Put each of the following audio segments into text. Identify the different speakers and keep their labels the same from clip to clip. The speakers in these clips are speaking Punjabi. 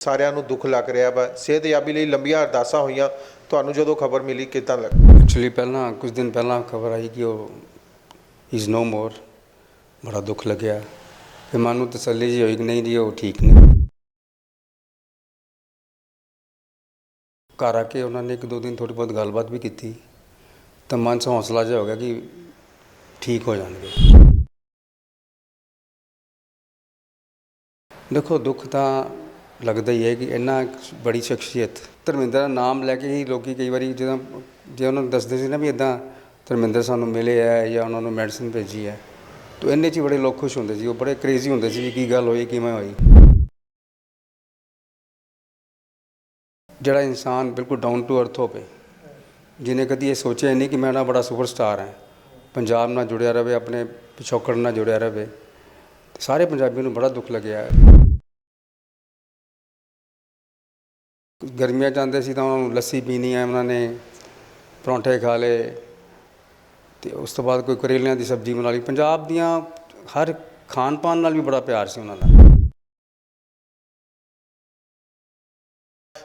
Speaker 1: ਸਾਰਿਆਂ ਨੂੰ ਦੁੱਖ ਲੱਗ ਰਿਹਾ ਵਾ, ਸਿਹਤਯਾਬੀ ਲਈ ਲੰਬੀਆਂ ਅਰਦਾਸਾਂ ਹੋਈਆਂ, ਤੁਹਾਨੂੰ ਜਦੋਂ ਖਬਰ ਮਿਲੀ ਕਿਦਾਂ ਲੱਗ
Speaker 2: ਐਕਚੁਅਲੀ ਪਹਿਲਾਂ, ਕੁਝ ਦਿਨ ਪਹਿਲਾਂ ਖਬਰ ਆਈ ਕਿ ਉਹ ਇਜ਼ ਨੋ ਮੋਰ ਬੜਾ ਦੁੱਖ ਲੱਗਿਆ। ਫਿਰ ਮਨ ਨੂੰ ਤਸੱਲੀ ਜੀ ਹੋਈ ਕਿ ਨਹੀਂ ਜੀ, ਉਹ ਠੀਕ ਨੇ। ਘਰ ਆ ਕੇ ਉਹਨਾਂ ਨੇ ਇੱਕ ਦੋ ਦਿਨ ਥੋੜੀ ਬਹੁਤ ਗੱਲਬਾਤ ਵੀ ਕੀਤੀ, ਤਾਂ ਮਨ 'ਚ ਹੌਸਲਾ ਜਿਹਾ ਹੋ ਗਿਆ ਕਿ ਠੀਕ ਹੋ ਜਾਣਗੇ। ਦੇਖੋ, ਦੁੱਖ ਤਾਂ ਲੱਗਦਾ ਹੀ ਹੈ ਕਿ ਇੰਨਾ ਬੜੀ ਸ਼ਖਸੀਅਤ। ਧਰਮਿੰਦਰ ਦਾ ਨਾਮ ਲੈ ਕੇ ਹੀ ਲੋਕੀ ਕਈ ਵਾਰੀ ਜਦੋਂ, ਜੇ ਉਹਨਾਂ ਨੂੰ ਦੱਸਦੇ ਸੀ ਨਾ ਵੀ ਇਦਾਂ ਧਰਮਿੰਦਰ ਸਾਨੂੰ ਮਿਲੇ ਹੈ ਜਾਂ ਉਹਨਾਂ ਨੂੰ ਮੈਡੀਸਿਨ ਭੇਜੀ ਹੈ, ਤਾਂ ਇੰਨੇ 'ਚ ਹੀ ਬੜੇ ਲੋਕ ਖੁਸ਼ ਹੁੰਦੇ ਸੀ, ਉਹ ਬੜੇ ਕ੍ਰੇਜ਼ੀ ਹੁੰਦੇ ਸੀ ਵੀ ਕੀ ਗੱਲ ਹੋਈ, ਕਿਵੇਂ ਹੋਈ। ਜਿਹੜਾ ਇਨਸਾਨ ਬਿਲਕੁਲ ਡਾਊਨ ਟੂ ਅਰਥ ਹੋਵੇ, ਜਿਹਨੇ ਕਦੀ ਇਹ ਸੋਚਿਆ ਨਹੀਂ ਕਿ ਮੈਂ ਨਾ ਬੜਾ ਸੁਪਰਸਟਾਰ ਹਾਂ, ਪੰਜਾਬ ਨਾਲ ਜੁੜਿਆ ਰਵੇ ਆਪਣੇ ਪਿਛੋਕੜ ਨਾਲ ਜੁੜਿਆ ਰਵੇ ਸਾਰੇ ਪੰਜਾਬੀਆਂ ਨੂੰ ਬੜਾ ਦੁੱਖ ਲੱਗਿਆ। ਗਰਮੀਆਂ ਆਉਂਦੇ ਸੀ ਤਾਂ ਉਹਨਾਂ ਨੂੰ ਲੱਸੀ ਪੀਣੀ ਹੈ ਉਹਨਾਂ ਨੇ ਪਰੌਂਠੇ ਖਾ ਲਏ ਤੇ ਉਸ ਤੋਂ ਬਾਅਦ ਕੋਈ ਕਰੇਲਿਆਂ ਦੀ ਸਬਜ਼ੀ ਬਣਾ ਲਈ। ਪੰਜਾਬ ਦੀਆਂ ਹਰ ਖਾਣ ਪਾਨ ਨਾਲ ਵੀ ਬੜਾ ਪਿਆਰ ਸੀ ਉਹਨਾਂ ਦਾ।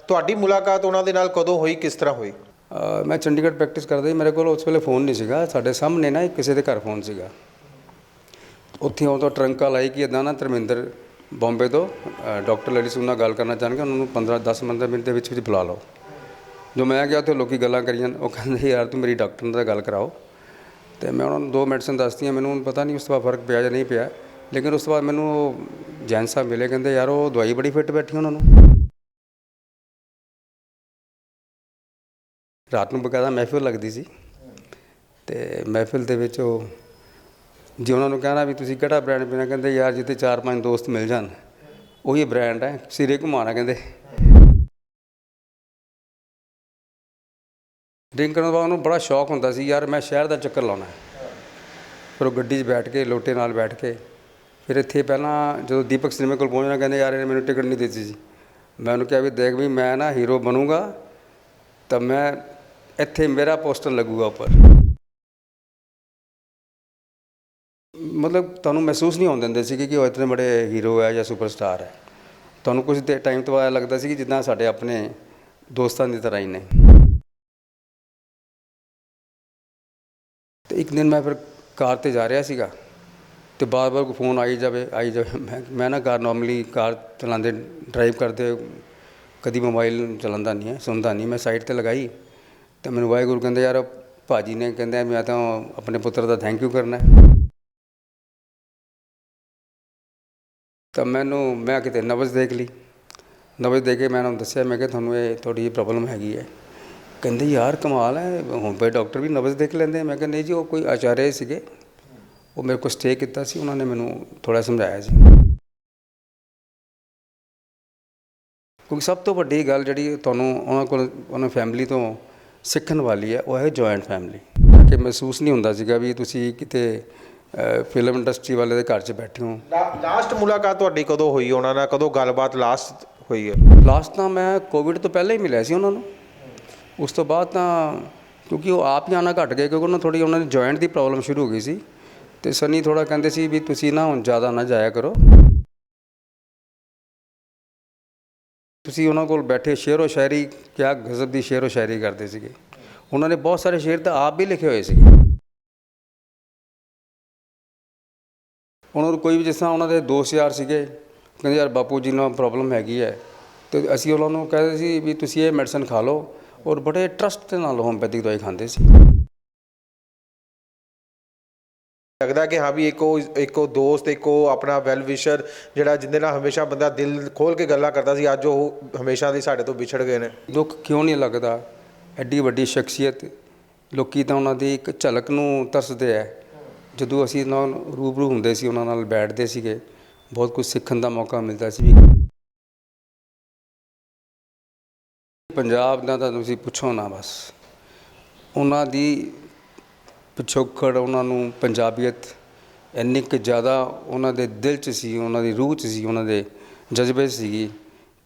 Speaker 1: ਤੁਹਾਡੀ ਮੁਲਾਕਾਤ ਉਹਨਾਂ ਦੇ ਨਾਲ ਕਦੋਂ ਹੋਈ ਕਿਸ ਤਰ੍ਹਾਂ ਹੋਈ?
Speaker 2: ਅ, ਮੈਂ ਚੰਡੀਗੜ੍ਹ ਪ੍ਰੈਕਟਿਸ ਕਰਦਾ ਸੀ ਮੇਰੇ ਕੋਲ ਉਸ ਵੇਲੇ ਫੋਨ ਨਹੀਂ ਸੀਗਾ ਸਾਡੇ ਸਾਹਮਣੇ ਨਾ ਇੱਕ ਕਿਸੇ ਦੇ ਘਰ ਫੋਨ ਸੀਗਾ। ਉੱਥੇ ਉਹ ਤੋਂ ਟਰੰਕ ਕਾਲ ਆਈ ਕਿ ਇਦਾਂ ਨਾ ਧਰਮਿੰਦਰ ਬੰਬੇ ਤੋਂ ਡਾਕਟਰ ਲਲਿਤ ਸਿੰਘ ਨਾਲ ਗੱਲ ਕਰਨਾ ਚਾਹੁੰਦੇ ਉਹਨਾਂ ਨੂੰ 15 10 15 ਮਿੰਟ ਦੇ ਵਿੱਚ ਵਿੱਚ ਬੁਲਾ ਲਓ। ਜੋ ਮੈਂ ਗਿਆ ਉੱਥੇ ਲੋਕੀ ਗੱਲਾਂ ਕਰੀਆਂ, ਉਹ ਕਹਿੰਦੇ, ਯਾਰ, ਤੂੰ ਮੇਰੀ ਡਾਕਟਰ ਨਾਲ ਗੱਲ ਕਰਾਓ। ਤੇ ਮੈਂ ਉਹਨਾਂ ਨੂੰ ਦੋ ਮੈਡੀਸਨ ਦੱਸਤੀਆਂ, ਮੈਨੂੰ ਪਤਾ ਨਹੀਂ ਉਸ ਤੋਂ ਬਾਅਦ ਫ਼ਰਕ ਪਿਆ ਜਾਂ ਨਹੀਂ ਪਿਆ। ਲੇਕਿਨ ਉਸ ਤੋਂ ਬਾਅਦ ਮੈਨੂੰ ਉਹ ਜੈਨ ਸਾਹਿਬ ਮਿਲੇ, ਕਹਿੰਦੇ, ਯਾਰ, ਉਹ ਦਵਾਈ ਬੜੀ ਫਿੱਟ ਬੈਠੀ ਉਹਨਾਂ ਨੂੰ। ਰਾਤ ਨੂੰ ਬਕਾਇਦਾ ਮਹਿਫਿਲ ਲੱਗਦੀ ਸੀ। ਤੇ ਮਹਿਫਿਲ ਦੇ ਵਿੱਚ ਉਹ ਜੇ ਉਹਨਾਂ ਨੂੰ ਕਹਿਣਾ ਵੀ ਤੁਸੀਂ ਕਿਹੜਾ ਬ੍ਰਾਂਡ ਪੀਣਾ, ਕਹਿੰਦੇ ਯਾਰ ਜਿੱਥੇ ਚਾਰ ਪੰਜ ਦੋਸਤ ਮਿਲ ਜਾਣ, ਉਹੀ ਬ੍ਰਾਂਡ ਹੈ, ਸਿਰੇ ਘੁਮਾਣਾ ਕਹਿੰਦੇ। ਡਰਿੰਕ ਕਰਨ ਤੋਂ ਬਾਅਦ ਉਹਨੂੰ ਬੜਾ ਸ਼ੌਕ ਹੁੰਦਾ ਸੀ, ਯਾਰ ਮੈਂ ਸ਼ਹਿਰ ਦਾ ਚੱਕਰ ਲਾਉਣਾ ਫਿਰ ਉਹ ਗੱਡੀ 'ਚ ਬੈਠ ਕੇ, ਲੋਟੇ ਨਾਲ ਬੈਠ ਕੇ, ਫਿਰ ਇੱਥੇ ਪਹਿਲਾਂ ਜਦੋਂ ਦੀਪਕ ਸਿਨੇਮੇ ਕੋਲ ਪਹੁੰਚਣਾ, ਕਹਿੰਦੇ ਯਾਰ ਇਹਨੇ ਮੈਨੂੰ ਟਿਕਟ ਨਹੀਂ ਦਿੱਤੀ ਸੀ। ਮੈਂ ਉਹਨੂੰ ਕਿਹਾ ਵੀ ਦੇਖ ਵੀ ਮੈਂ ਨਾ ਹੀਰੋ ਬਣੂੰਗਾ, ਤਾਂ ਮੈਂ ਇੱਥੇ ਮੇਰਾ ਪੋਸਟਰ ਲੱਗੂਗਾ ਉੱਪਰ। ਮਤਲਬ ਤੁਹਾਨੂੰ ਮਹਿਸੂਸ ਨਹੀਂ ਹੋਣ ਦਿੰਦੇ ਸੀਗੇ ਕਿ ਉਹ ਇਤਨੇ ਬੜੇ ਹੀਰੋ ਹੈ ਜਾਂ ਸੁਪਰਸਟਾਰ ਹੈ। ਤੁਹਾਨੂੰ ਕੁਝ ਦੇ ਟਾਈਮ ਤੋਂ ਬਾਅਦ ਲੱਗਦਾ ਸੀ ਕਿ ਜਿੱਦਾਂ ਸਾਡੇ ਆਪਣੇ ਦੋਸਤਾਂ ਦੀ ਤਰ੍ਹਾਂ ਹੀ ਨੇ। ਤੇ ਇੱਕ ਦਿਨ ਮੈਂ ਫਿਰ ਕਾਰ ਤੇ ਜਾ ਰਿਹਾ ਸੀਗਾ ਤੇ ਬਾਰ-ਬਾਰ ਕੋਈ ਫੋਨ ਆਈ ਜਾਵੇ ਆਈ ਜਾਵੇ। ਮੈਂ ਮੈਂ ਨਾ ਕਾਰ ਨਾਰਮਲੀ ਕਾਰ ਚਲਾਉਂਦੇ ਡਰਾਈਵ ਕਰਦੇ, ਕਦੀ ਮੋਬਾਈਲ ਚਲਾਉਂਦਾ ਨਹੀਂ ਹੈ, ਸੁਣਦਾ ਨਹੀਂ। ਮੈਂ ਸਾਈਡ ਤੇ ਲਗਾਈ ਤੇ ਮੈਨੂੰ ਵਾਹਿਗੁਰੂ ਕਹਿੰਦੇ, ਯਾਰ ਭਾਜੀ ਨੇ ਕਹਿੰਦੇ, ਮੈਂ ਤਾਂ ਆਪਣੇ ਪੁੱਤਰ ਦਾ ਥੈਂਕ ਯੂ ਕਰਨਾ ਹੈ। ਤਾਂ ਮੈਨੂੰ, ਮੈਂ ਕਿਤੇ ਨਬਜ਼ ਦੇਖ ਲਈ। ਨਬਜ਼ ਦੇ ਕੇ ਮੈਂ ਉਹਨਾਂ ਨੂੰ ਦੱਸਿਆ, ਮੈਂ ਕਿਹਾ ਤੁਹਾਨੂੰ ਇਹ ਥੋੜੀ ਪ੍ਰੋਬਲਮ ਹੈਗੀ ਹੈ। ਕਹਿੰਦੇ, ਯਾਰ, ਕਮਾਲ ਹੈ। ਹੋਮਪੇ ਡਾਕਟਰ ਵੀ ਨਬਜ਼ ਦੇਖ ਲੈਂਦੇ ਮੈਂ ਕਿਹਾ, ਨਹੀਂ ਜੀ, ਉਹ ਕੋਈ ਆਚਾਰੇ ਸੀਗੇ। ਉਹ ਮੇਰੇ ਕੋਲ ਸਟੇ ਕੀਤਾ ਸੀ। ਉਹਨਾਂ ਨੇ ਮੈਨੂੰ ਥੋੜਾ ਸਮਝਾਇਆ ਸੀ। ਕਿਉਂਕਿ ਸਭ ਤੋਂ ਵੱਡੀ ਗੱਲ ਜਿਹੜੀ ਤੁਹਾਨੂੰ ਉਹਨਾਂ ਕੋਲ, ਉਹਨਾਂ ਫੈਮਿਲੀ ਤੋਂ ਸਿੱਖਣ ਵਾਲੀ ਹੈ, ਉਹ ਹੈ ਜੁਆਇੰਟ ਫੈਮਿਲੀ ਕਿ ਮਹਿਸੂਸ ਨਹੀਂ ਹੁੰਦਾ ਸੀਗਾ ਵੀ ਤੁਸੀਂ ਕਿਤੇ ਫਿਲਮ ਇੰਡਸਟਰੀ ਵਾਲੇ ਦੇ ਘਰ 'ਚ ਬੈਠੇ ਹੋ।
Speaker 1: ਲਾਸਟ ਮੁਲਾਕਾਤ ਤੁਹਾਡੀ ਕਦੋਂ ਹੋਈ? ਉਹਨਾਂ ਨਾਲ ਕਦੋਂ ਗੱਲਬਾਤ ਲਾਸਟ ਹੋਈ ਹੈ?
Speaker 2: ਲਾਸਟ ਤਾਂ ਮੈਂ ਕੋਵਿਡ ਤੋਂ ਪਹਿਲਾਂ ਹੀ ਮਿਲਿਆ ਸੀ ਉਹਨਾਂ ਨੂੰ। ਉਸ ਤੋਂ ਬਾਅਦ ਤਾਂ ਕਿਉਂਕਿ ਉਹ ਆਪ ਹੀ ਆਉਣਾ ਘਟ ਗਏ ਕਿਉਂਕਿ ਉਹਨਾਂ ਥੋੜੀ ਉਹਨਾਂ ਦੀ ਜੁਆਇੰਟ ਦੀ ਪ੍ਰੋਬਲਮ ਸ਼ੁਰੂ ਹੋ ਗਈ ਸੀ। ਤੇ ਸਨੀ ਥੋੜਾ ਕਹਿੰਦੇ ਸੀ ਵੀ ਤੁਸੀਂ ਨਾ ਹੁਣ ਜ਼ਿਆਦਾ ਨਾ ਜਾਇਆ ਕਰੋ। ਤੁਸੀਂ ਉਹਨਾਂ ਕੋਲ ਬੈਠੇ ਸ਼ੇਰੋ ਸ਼ਾਇਰੀ ਕਿਆ ਗਜ਼ਬ ਦੀ ਸ਼ੇਰੋ ਸ਼ਾਇਰੀ ਕਰਦੇ ਸੀਗੇ। ਉਹਨਾਂ ਨੇ ਬਹੁਤ ਸਾਰੇ ਸ਼ੇਰ ਤਾਂ ਆਪ ਵੀ ਲਿਖੇ ਹੋਏ ਸੀ ਉਹਨਾਂ ਨੂੰ ਕੋਈ ਵੀ ਜਿਸ ਤਰ੍ਹਾਂ ਉਹਨਾਂ ਦੇ ਦੋਸਤ ਯਾਰ ਸੀਗੇ ਕਹਿੰਦੇ ਯਾਰ ਬਾਪੂ ਜੀ ਨਾਲ ਪ੍ਰੋਬਲਮ ਹੈਗੀ ਹੈ। ਤੇ ਅਸੀਂ ਉਹਨਾਂ ਨੂੰ ਕਹਿੰਦੇ ਸੀ ਵੀ ਤੁਸੀਂ ਇਹ ਮੈਡੀਸਨ ਖਾ ਲਓ ਔਰ ਬੜੇ ਟਰਸਟ ਦੇ ਨਾਲ ਹੋਮਪੈਥਿਕ ਦਵਾਈ ਖਾਂਦੇ ਸੀ।
Speaker 1: ਲੱਗਦਾ ਕਿ ਹਾਂ ਵੀ ਇੱਕੋ ਇੱਕੋ ਦੋਸਤ ਇੱਕੋ ਆਪਣਾ ਵੈਲ ਵਿਸ਼ਰ ਜਿਹੜਾ ਜਿੰਦੇ ਨਾਲ ਹਮੇਸ਼ਾ ਬੰਦਾ ਦਿਲ ਖੋਲ ਕੇ ਗੱਲਾਂ ਕਰਦਾ ਸੀ ਅੱਜ ਉਹ ਹਮੇਸ਼ਾ ਦੀ ਸਾਡੇ ਤੋਂ ਵਿਛੜ ਗਏ ਨੇ।
Speaker 2: ਦੁੱਖ ਕਿਉਂ ਨਹੀਂ ਲੱਗਦਾ? ਐਡੀ ਵੱਡੀ ਸ਼ਖਸੀਅਤ ਲੋਕੀ ਤਾਂ ਉਹਨਾਂ ਦੀ ਇੱਕ ਝਲਕ ਨੂੰ ਤਰਸਦੇ ਐ ਜਦੋਂ ਅਸੀਂ ਉਹਨਾਂ ਨਾਲ ਰੂਬਰੂ ਹੁੰਦੇ ਸੀ, ਉਹਨਾਂ ਨਾਲ ਬੈਠਦੇ ਸੀਗੇ, ਬਹੁਤ ਕੁਝ ਸਿੱਖਣ ਦਾ ਮੌਕਾ ਮਿਲਦਾ ਸੀ। ਪੰਜਾਬ ਦਾ ਤਾਂ ਤੁਸੀਂ ਪੁੱਛੋ ਨਾ ਬਸ। ਉਹਨਾਂ ਦੀ ਪਿਛੋਕੜ, ਉਹਨਾਂ ਨੂੰ ਪੰਜਾਬੀਅਤ ਇੰਨੀ ਕੁ ਜ਼ਿਆਦਾ ਉਹਨਾਂ ਦੇ ਦਿਲ 'ਚ ਸੀ, ਉਹਨਾਂ ਦੀ ਰੂਹ 'ਚ ਸੀ, ਉਹਨਾਂ ਦੇ ਜਜ਼ਬੇ 'ਚ ਸੀਗੀ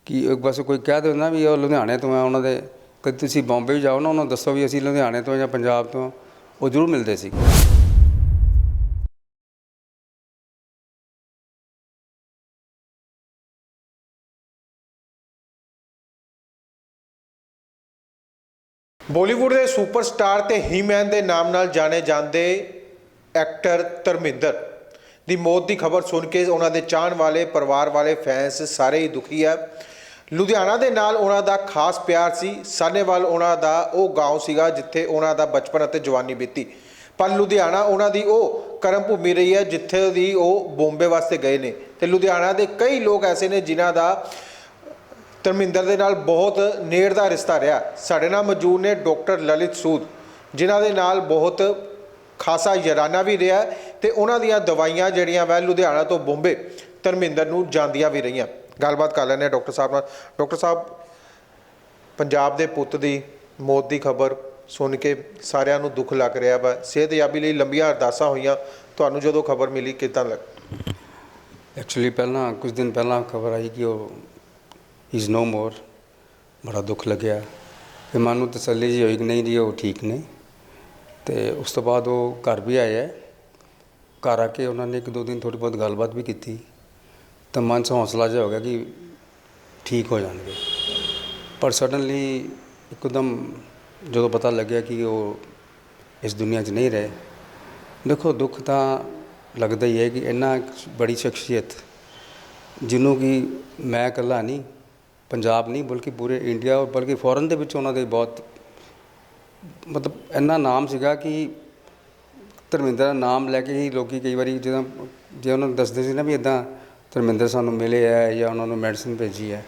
Speaker 2: ਕਿ ਬਸ ਕੋਈ ਕਹਿ ਦੇ ਨਾ ਵੀ ਉਹ ਲੁਧਿਆਣੇ ਤੋਂ ਆ, ਉਹਨਾਂ ਦੇ ਕਦੇ ਤੁਸੀਂ ਬੰਬੇ ਜਾਓ ਨਾ, ਉਹਨਾਂ ਨੂੰ ਦੱਸੋ ਵੀ ਅਸੀਂ ਲੁਧਿਆਣੇ ਤੋਂ ਜਾਂ ਪੰਜਾਬ ਤੋਂ, ਉਹ ਜ਼ਰੂਰ ਮਿਲਦੇ ਸੀ।
Speaker 1: ਬਾਲੀਵੁੱਡ ਦੇ ਸੁਪਰਸਟਾਰ ਤੇ ਹੀਮੈਨ ਦੇ ਨਾਮ ਨਾਲ ਜਾਣੇ ਜਾਂਦੇ ਐਕਟਰ ਧਰਮਿੰਦਰ ਦੀ ਮੌਤ ਦੀ ਖਬਰ ਸੁਣ ਕੇ ਉਹਨਾਂ ਦੇ ਚਾਹਣ ਵਾਲੇ ਪਰਿਵਾਰ ਵਾਲੇ ਫੈਨਸ ਸਾਰੇ ਹੀ ਦੁਖੀ ਹੈ ਲੁਧਿਆਣਾ ਦੇ ਨਾਲ ਉਹਨਾਂ ਦਾ ਖਾਸ ਪਿਆਰ ਸੀ ਸਾਨੇਵਾਲ ਉਹਨਾਂ ਦਾ ਉਹ گاؤں ਸੀਗਾ ਜਿੱਥੇ ਉਹਨਾਂ ਦਾ ਬਚਪਨ ਅਤੇ ਜਵਾਨੀ ਬੀਤੀ ਪਰ ਲੁਧਿਆਣਾ ਉਹਨਾਂ ਦੀ ਉਹ ਕਰਮ ਭੂਮੀ ਰਹੀ ਹੈ ਜਿੱਥੇ ਦੀ ਉਹ ਬੰਬੇ ਵਾਸਤੇ ਗਏ ਨੇ ਤੇ ਲੁਧਿਆਣਾ ਦੇ ਕਈ ਲੋਕ ਐਸੇ ਨੇ ਜਿਨ੍ਹਾਂ ਦਾ ਧਰਮਿੰਦਰ ਦੇ ਨਾਲ ਬਹੁਤ ਨੇੜ ਦਾ ਰਿਸ਼ਤਾ ਰਿਹਾ। ਸਾਡੇ ਨਾਲ ਮੌਜੂਦ ਨੇ ਡਾਕਟਰ ਲਲਿਤ ਸੂਦ, ਜਿਨ੍ਹਾਂ ਦੇ ਨਾਲ ਬਹੁਤ ਖਾਸਾ ਯਾਰਾਨਾ ਵੀ ਰਿਹਾ ਤੇ ਉਹਨਾਂ ਦੀਆਂ ਦਵਾਈਆਂ ਜਿਹੜੀਆਂ ਵੈ ਲੁਧਿਆਣਾ ਤੋਂ ਬੰਬੇ ਧਰਮਿੰਦਰ ਨੂੰ ਜਾਂਦੀਆਂ ਵੀ ਰਹੀਆਂ। ਗੱਲਬਾਤ ਕਰ ਲੈਂਦੇ ਹਾਂ ਡਾਕਟਰ ਸਾਹਿਬ ਨਾਲ। ਡਾਕਟਰ ਸਾਹਿਬ, ਪੰਜਾਬ ਦੇ ਪੁੱਤ ਦੀ ਮੌਤ ਦੀ ਖਬਰ ਸੁਣ ਕੇ ਸਾਰਿਆਂ ਨੂੰ ਦੁੱਖ ਲੱਗ ਰਿਹਾ ਵਾ। ਸਿਹਤਯਾਬੀ ਲਈ ਲੰਬੀਆਂ ਅਰਦਾਸਾਂ ਹੋਈਆਂ। ਤੁਹਾਨੂੰ ਜਦੋਂ ਖਬਰ ਮਿਲੀ, ਕਿਦਾਂ ਲੱਗ?
Speaker 2: ਐਕਚੁਅਲੀ ਪਹਿਲਾਂ ਕੁਝ ਦਿਨ ਪਹਿਲਾਂ ਖਬਰ ਆਈ ਕਿ ਉਹ ਇਜ਼ ਨੋ ਮੋਰ ਬੜਾ ਦੁੱਖ ਲੱਗਿਆ। ਤੇ ਮਨ ਨੂੰ ਤਸੱਲੀ ਜੀ ਹੋਈ ਕਿ ਨਹੀਂ ਜੀ, ਉਹ ਠੀਕ ਨੇ। ਤੇ ਉਸ ਤੋਂ ਬਾਅਦ ਉਹ ਘਰ ਵੀ ਆਏ ਹੈ ਘਰ ਆ ਕੇ ਉਹਨਾਂ ਨੇ ਇੱਕ ਦੋ ਦਿਨ ਥੋੜੀ ਬਹੁਤ ਗੱਲਬਾਤ ਵੀ ਕੀਤੀ। ਤਾਂ ਮਨ 'ਚ ਹੌਸਲਾ ਜਿਹਾ ਹੋ ਗਿਆ ਕਿ ਠੀਕ ਹੋ ਜਾਣਗੇ। ਪਰ ਸਡਨਲੀ ਇੱਕਦਮ ਜਦੋਂ ਪਤਾ ਲੱਗਿਆ ਕਿ ਉਹ ਇਸ ਦੁਨੀਆ 'ਚ ਨਹੀਂ ਰਹੇ, ਦੇਖੋ ਦੁੱਖ ਤਾਂ ਲੱਗਦਾ ਹੀ ਹੈ ਕਿ ਇੰਨਾ ਬੜੀ ਸ਼ਖਸੀਅਤ, ਜਿਹਨੂੰ ਕਿ ਮੈਂ ਇਕੱਲਾ ਨਹੀਂ ਪੰਜਾਬ ਨਹੀਂ, ਬਲਕਿ ਪੂਰੇ ਇੰਡੀਆ ਔਰ ਬਲਕਿ ਫੋਰਨ ਦੇ ਵਿੱਚ ਉਹਨਾਂ ਦੇ ਬਹੁਤ ਮਤਲਬ ਇੰਨਾ ਨਾਮ ਸੀਗਾ ਕਿ ਧਰਮਿੰਦਰ ਦਾ ਨਾਮ ਲੈ ਕੇ ਹੀ ਲੋਕੀ ਕਈ ਵਾਰੀ ਜਦੋਂ, ਜੇ ਉਹਨਾਂ ਨੂੰ ਦੱਸਦੇ ਸੀ ਨਾ ਵੀ ਇਦਾਂ ਧਰਮਿੰਦਰ ਸਾਨੂੰ ਮਿਲੇ ਹੈ ਜਾਂ ਉਹਨਾਂ ਨੂੰ ਮੈਡੀਸਿਨ ਭੇਜੀ ਹੈ,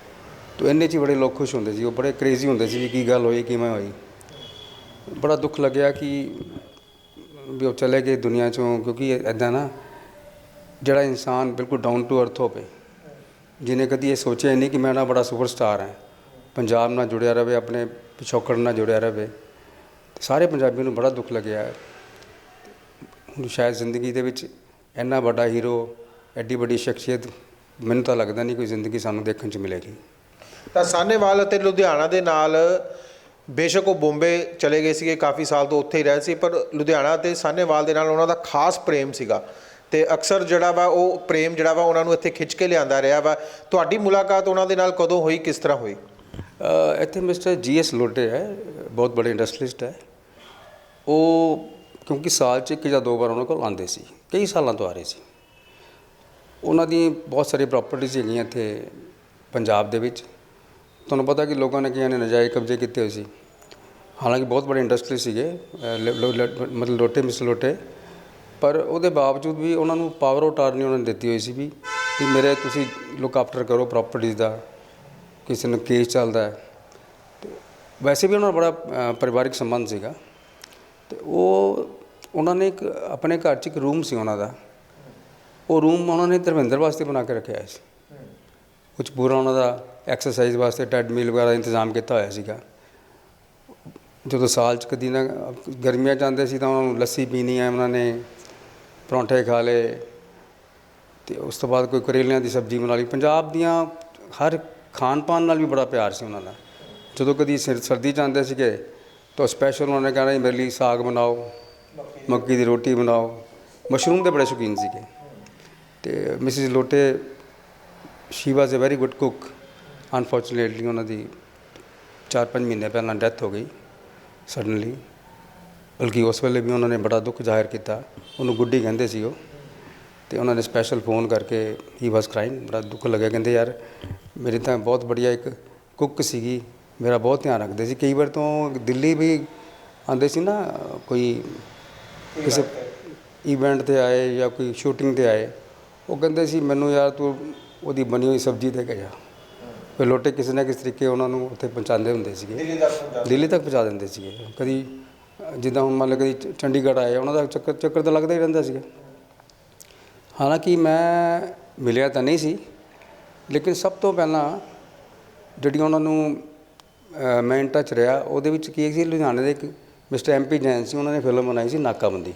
Speaker 2: ਤਾਂ ਇੰਨੇ 'ਚ ਹੀ ਬੜੇ ਲੋਕ ਖੁਸ਼ ਹੁੰਦੇ ਸੀ, ਉਹ ਬੜੇ ਕ੍ਰੇਜ਼ੀ ਹੁੰਦੇ ਸੀ ਵੀ ਕੀ ਗੱਲ ਹੋਈ, ਕਿਵੇਂ ਹੋਈ। ਬੜਾ ਦੁੱਖ ਲੱਗਿਆ ਕਿ ਵੀ ਉਹ ਚਲੇ ਗਏ ਦੁਨੀਆ ਚੋਂ, ਕਿਉਂਕਿ ਐਦਾਂ ਨਾ ਜਿਹੜਾ ਇਨਸਾਨ ਬਿਲਕੁਲ ਡਾਊਨ ਟੂ ਅਰਥ ਹੋਵੇ। ਜਿਹਨੇ ਕਦੀ ਇਹ ਸੋਚਿਆ ਨਹੀਂ ਕਿ ਮੈਂ ਨਾ ਬੜਾ ਸੁਪਰਸਟਾਰ ਹਾਂ। ਪੰਜਾਬ ਨਾਲ ਜੁੜਿਆ ਰਵੇ, ਆਪਣੇ ਪਿਛੋਕੜ ਨਾਲ ਜੁੜਿਆ ਰਵੇ। ਸਾਰੇ ਪੰਜਾਬੀਆਂ ਨੂੰ ਬੜਾ ਦੁੱਖ ਲੱਗਿਆ। ਹੁਣ ਸ਼ਾਇਦ ਜ਼ਿੰਦਗੀ ਦੇ ਵਿੱਚ ਇੰਨਾ ਵੱਡਾ ਹੀਰੋ ਐਡੀ ਵੱਡੀ ਸ਼ਖਸੀਅਤ, ਮੈਨੂੰ ਤਾਂ ਲੱਗਦਾ ਨਹੀਂ ਕੋਈ ਜ਼ਿੰਦਗੀ ਸਾਨੂੰ ਦੇਖਣ 'ਚ ਮਿਲੇਗੀ।
Speaker 1: ਤਾਂ ਸਾਨੇਵਾਲ ਅਤੇ ਲੁਧਿਆਣਾ ਦੇ ਨਾਲ ਬੇਸ਼ੱਕ ਉਹ ਬੰਬੇ ਚਲੇ ਗਏ ਸੀਗੇ, ਕਾਫੀ ਸਾਲ ਤੋਂ ਉੱਥੇ ਹੀ ਰਹੇ ਸੀ, ਪਰ ਲੁਧਿਆਣਾ ਤੇ ਸਾਨੇਵਾਲ ਦੇ ਨਾਲ ਉਹਨਾਂ ਦਾ ਖਾਸ ਪ੍ਰੇਮ ਸੀਗਾ। ਤੇ ਅਕਸਰ ਜਿਹੜਾ ਵਾ ਉਹ ਪ੍ਰੇਮ ਜਿਹੜਾ ਵਾ ਉਹਨਾਂ ਨੂੰ ਇੱਥੇ ਖਿੱਚ ਕੇ ਲਿਆਂਦਾ ਰਿਹਾ ਵਾ। ਤੁਹਾਡੀ ਮੁਲਾਕਾਤ ਉਹਨਾਂ ਦੇ ਨਾਲ ਕਦੋਂ ਹੋਈ? ਕਿਸ ਤਰ੍ਹਾਂ ਹੋਈ?
Speaker 2: ਇੱਥੇ ਮਿਸਟਰ ਜੀ ਜੀਐਸ ਲੋਟੇ ਹੈ, ਬਹੁਤ ਬੜੇ ਇੰਡਸਟਰੀਲਿਸਟ ਹੈ। ਉਹ ਕਿਉਂਕਿ ਸਾਲ 'ਚ ਇੱਕ ਜਾਂ ਦੋ ਵਾਰ ਉਹਨਾਂ ਕੋਲ ਆਉਂਦੇ ਸੀ, ਕਈ ਸਾਲਾਂ ਤੋਂ ਆ ਰਹੇ ਸੀ। ਉਹਨਾਂ ਦੀ ਬਹੁਤ ਸਾਰੀ ਪ੍ਰਾਪਰਟੀਆਂ ਹੈਗੀਆਂ ਇੱਥੇ ਪੰਜਾਬ ਦੇ ਵਿੱਚ। ਤੁਹਾਨੂੰ ਪਤਾ ਕਿ ਲੋਕਾਂ ਨੇ ਕਈਆਂ ਨੇ ਨਜਾਇਜ਼ ਕਬਜ਼ੇ ਕੀਤੇ ਹੋਏ ਸੀ। ਹਾਲਾਂਕਿ ਬਹੁਤ ਬੜੇ ਇੰਡਸਟਰੀ ਸੀਗੇ ਮਤਲਬ ਲੋਟੇ ਮਿਸ ਲੋਟੇ। ਪਰ ਉਹਦੇ ਬਾਵਜੂਦ ਵੀ ਉਹਨਾਂ ਨੂੰ ਪਾਵਰ ਆਫ ਅਟਾਰਨੀ ਉਹਨਾਂ ਨੇ ਦਿੱਤੀ ਹੋਈ ਸੀ ਵੀ ਕਿ ਮੇਰੇ ਤੁਸੀਂ ਲੁੱਕ ਆਫਟਰ ਕਰੋ ਪ੍ਰਾਪਰਟੀਆਂ ਦਾ, ਕਿਸੇ ਨੂੰ ਕੇਸ ਚੱਲਦਾ ਹੈ। ਵੈਸੇ ਵੀ ਉਹਨਾਂ ਦਾ ਬੜਾ ਪਰਿਵਾਰਿਕ ਸੰਬੰਧ ਸੀਗਾ। ਤੇ ਉਹ, ਉਹਨਾਂ ਨੇ ਇੱਕ ਆਪਣੇ ਘਰ 'ਚ ਇੱਕ ਰੂਮ ਸੀ ਉਹਨਾਂ ਦਾ। ਉਹ ਰੂਮ ਉਹਨਾਂ ਨੇ ਧਰਮਿੰਦਰ ਵਾਸਤੇ ਬਣਾ ਕੇ ਰੱਖਿਆ ਹੋਇਆ ਸੀ। ਕੁਝ ਪੂਰਾ ਉਹਨਾਂ ਦਾ ਐਕਸਰਸਾਈਜ਼ ਵਾਸਤੇ ਟ੍ਰੈਡਮਿਲ ਵਗੈਰਾ ਇੰਤਜ਼ਾਮ ਕੀਤਾ ਹੋਇਆ ਸੀਗਾ। ਜਦੋਂ ਸਾਲ 'ਚ ਕਦੀ ਨਾ ਗਰਮੀਆਂ 'ਚ ਆਉਂਦੇ ਸੀ ਤਾਂ ਉਹਨਾਂ ਨੂੰ ਲੱਸੀ ਪੀਣੀ ਹੈ ਉਹਨਾਂ ਨੇ। ਪਰੌਂਠੇ ਖਾ ਲਏ ਤੇ ਉਸ ਤੋਂ ਬਾਅਦ ਕੋਈ ਕਰੇਲਿਆਂ ਦੀ ਸਬਜ਼ੀ ਬਣਾ ਲਈ। ਪੰਜਾਬ ਦੀਆਂ ਹਰ ਖਾਣ ਪਾਨ ਨਾਲ ਵੀ ਬੜਾ ਪਿਆਰ ਸੀ ਉਹਨਾਂ ਦਾ। ਜਦੋਂ ਕਦੀ ਸਿਰ- ਸਰਦੀ 'ਚ ਆਉਂਦੇ ਸੀਗੇ ਤਾਂ ਸਪੈਸ਼ਲ ਉਹਨਾਂ ਨੇ ਕਹਿਣਾ ਮੇਰੇ ਲਈ ਸਾਗ ਬਣਾਓ, ਮੱਕੀ ਦੀ ਰੋਟੀ ਬਣਾਓ। ਮਸ਼ਰੂਮ ਦੇ ਬੜੇ ਸ਼ੌਕੀਨ ਸੀਗੇ। ਤੇ Mrs Lotte she was a very good cook unfortunately ਉਹਨਾਂ ਦੀ 4-5 ਮਹੀਨੇ ਪਹਿਲਾਂ ਡੈਥ ਹੋ ਗਈ ਸਡਨਲੀ ਬਲਕਿ ਉਸ ਵੇਲੇ ਵੀ ਉਹਨਾਂ ਨੇ ਬੜਾ ਦੁੱਖ ਜ਼ਾਹਿਰ ਕੀਤਾ। ਉਹਨੂੰ ਗੁੱਡੀ ਕਹਿੰਦੇ ਸੀ ਉਹ। ਤੇ ਉਹਨਾਂ ਨੇ ਸਪੈਸ਼ਲ ਫੋਨ ਕਰਕੇ ਹੀ ਵਾਸ ਕ੍ਰਾਈਂਗ ਬੜਾ ਦੁੱਖ ਲੱਗਿਆ। ਕਹਿੰਦੇ ਯਾਰ ਮੇਰੀ ਤਾਂ ਬਹੁਤ ਬੜੀਆ ਇੱਕ ਕੁੱਕ ਸੀਗੀ। ਮੇਰਾ ਬਹੁਤ ਧਿਆਨ ਰੱਖਦੇ ਸੀ। ਕਈ ਵਾਰ ਤੋਂ ਦਿੱਲੀ ਵੀ ਆਉਂਦੇ ਸੀ ਨਾ ਕੋਈ ਕਿਸੇ ਇਵੈਂਟ ਤੇ ਆਏ ਜਾਂ ਕੋਈ ਸ਼ੂਟਿੰਗ ਤੇ ਆਏ। ਉਹ ਕਹਿੰਦੇ ਸੀ ਮੈਨੂੰ ਯਾਰ ਤੂੰ ਉਹਦੀ ਬਣੀ ਹੋਈ ਸਬਜ਼ੀ ਦੇ ਕੇ ਜਾ। ਫਿਰ ਲੋਟੇ ਕਿਸੇ ਨਾ ਕਿਸੇ ਤਰੀਕੇ ਉਹਨਾਂ ਨੂੰ ਉੱਥੇ ਪਹੁੰਚਾਉਂਦੇ ਹੁੰਦੇ ਸੀਗੇ।
Speaker 1: ਦਿੱਲੀ ਤੱਕ
Speaker 2: ਪਹੁੰਚਾ ਦਿੰਦੇ ਸੀਗੇ। ਕਦੀ ਜਿੱਦਾਂ ਹੁਣ ਮੰਨ ਲਓ ਕਦੀ ਚੰਡੀਗੜ੍ਹ ਆਏ ਉਹਨਾਂ ਦਾ ਚੱਕਰ ਚੱਕਰ ਤਾਂ ਲੱਗਦਾ ਹੀ ਰਹਿੰਦਾ ਸੀਗਾ। ਹਾਲਾਂਕਿ ਮੈਂ ਮਿਲਿਆ ਤਾਂ ਨਹੀਂ ਸੀ ਲੇਕਿਨ ਸਭ ਤੋਂ ਪਹਿਲਾਂ ਜਿਹੜੀਆਂ ਉਹਨਾਂ ਨੂੰ ਅ, ਮੈਂ ਟੱਚ ਰਿਹਾ ਉਹਦੇ ਵਿੱਚ ਕੀ ਸੀ ਲੁਧਿਆਣੇ ਦੇ ਇੱਕ ਮਿਸਟਰ ਐਮਪੀ ਜੈਨ ਸੀ ਉਹਨਾਂ ਨੇ ਫਿਲਮ ਬਣਾਈ ਸੀ ਨਾਕਾਬੰਦੀ।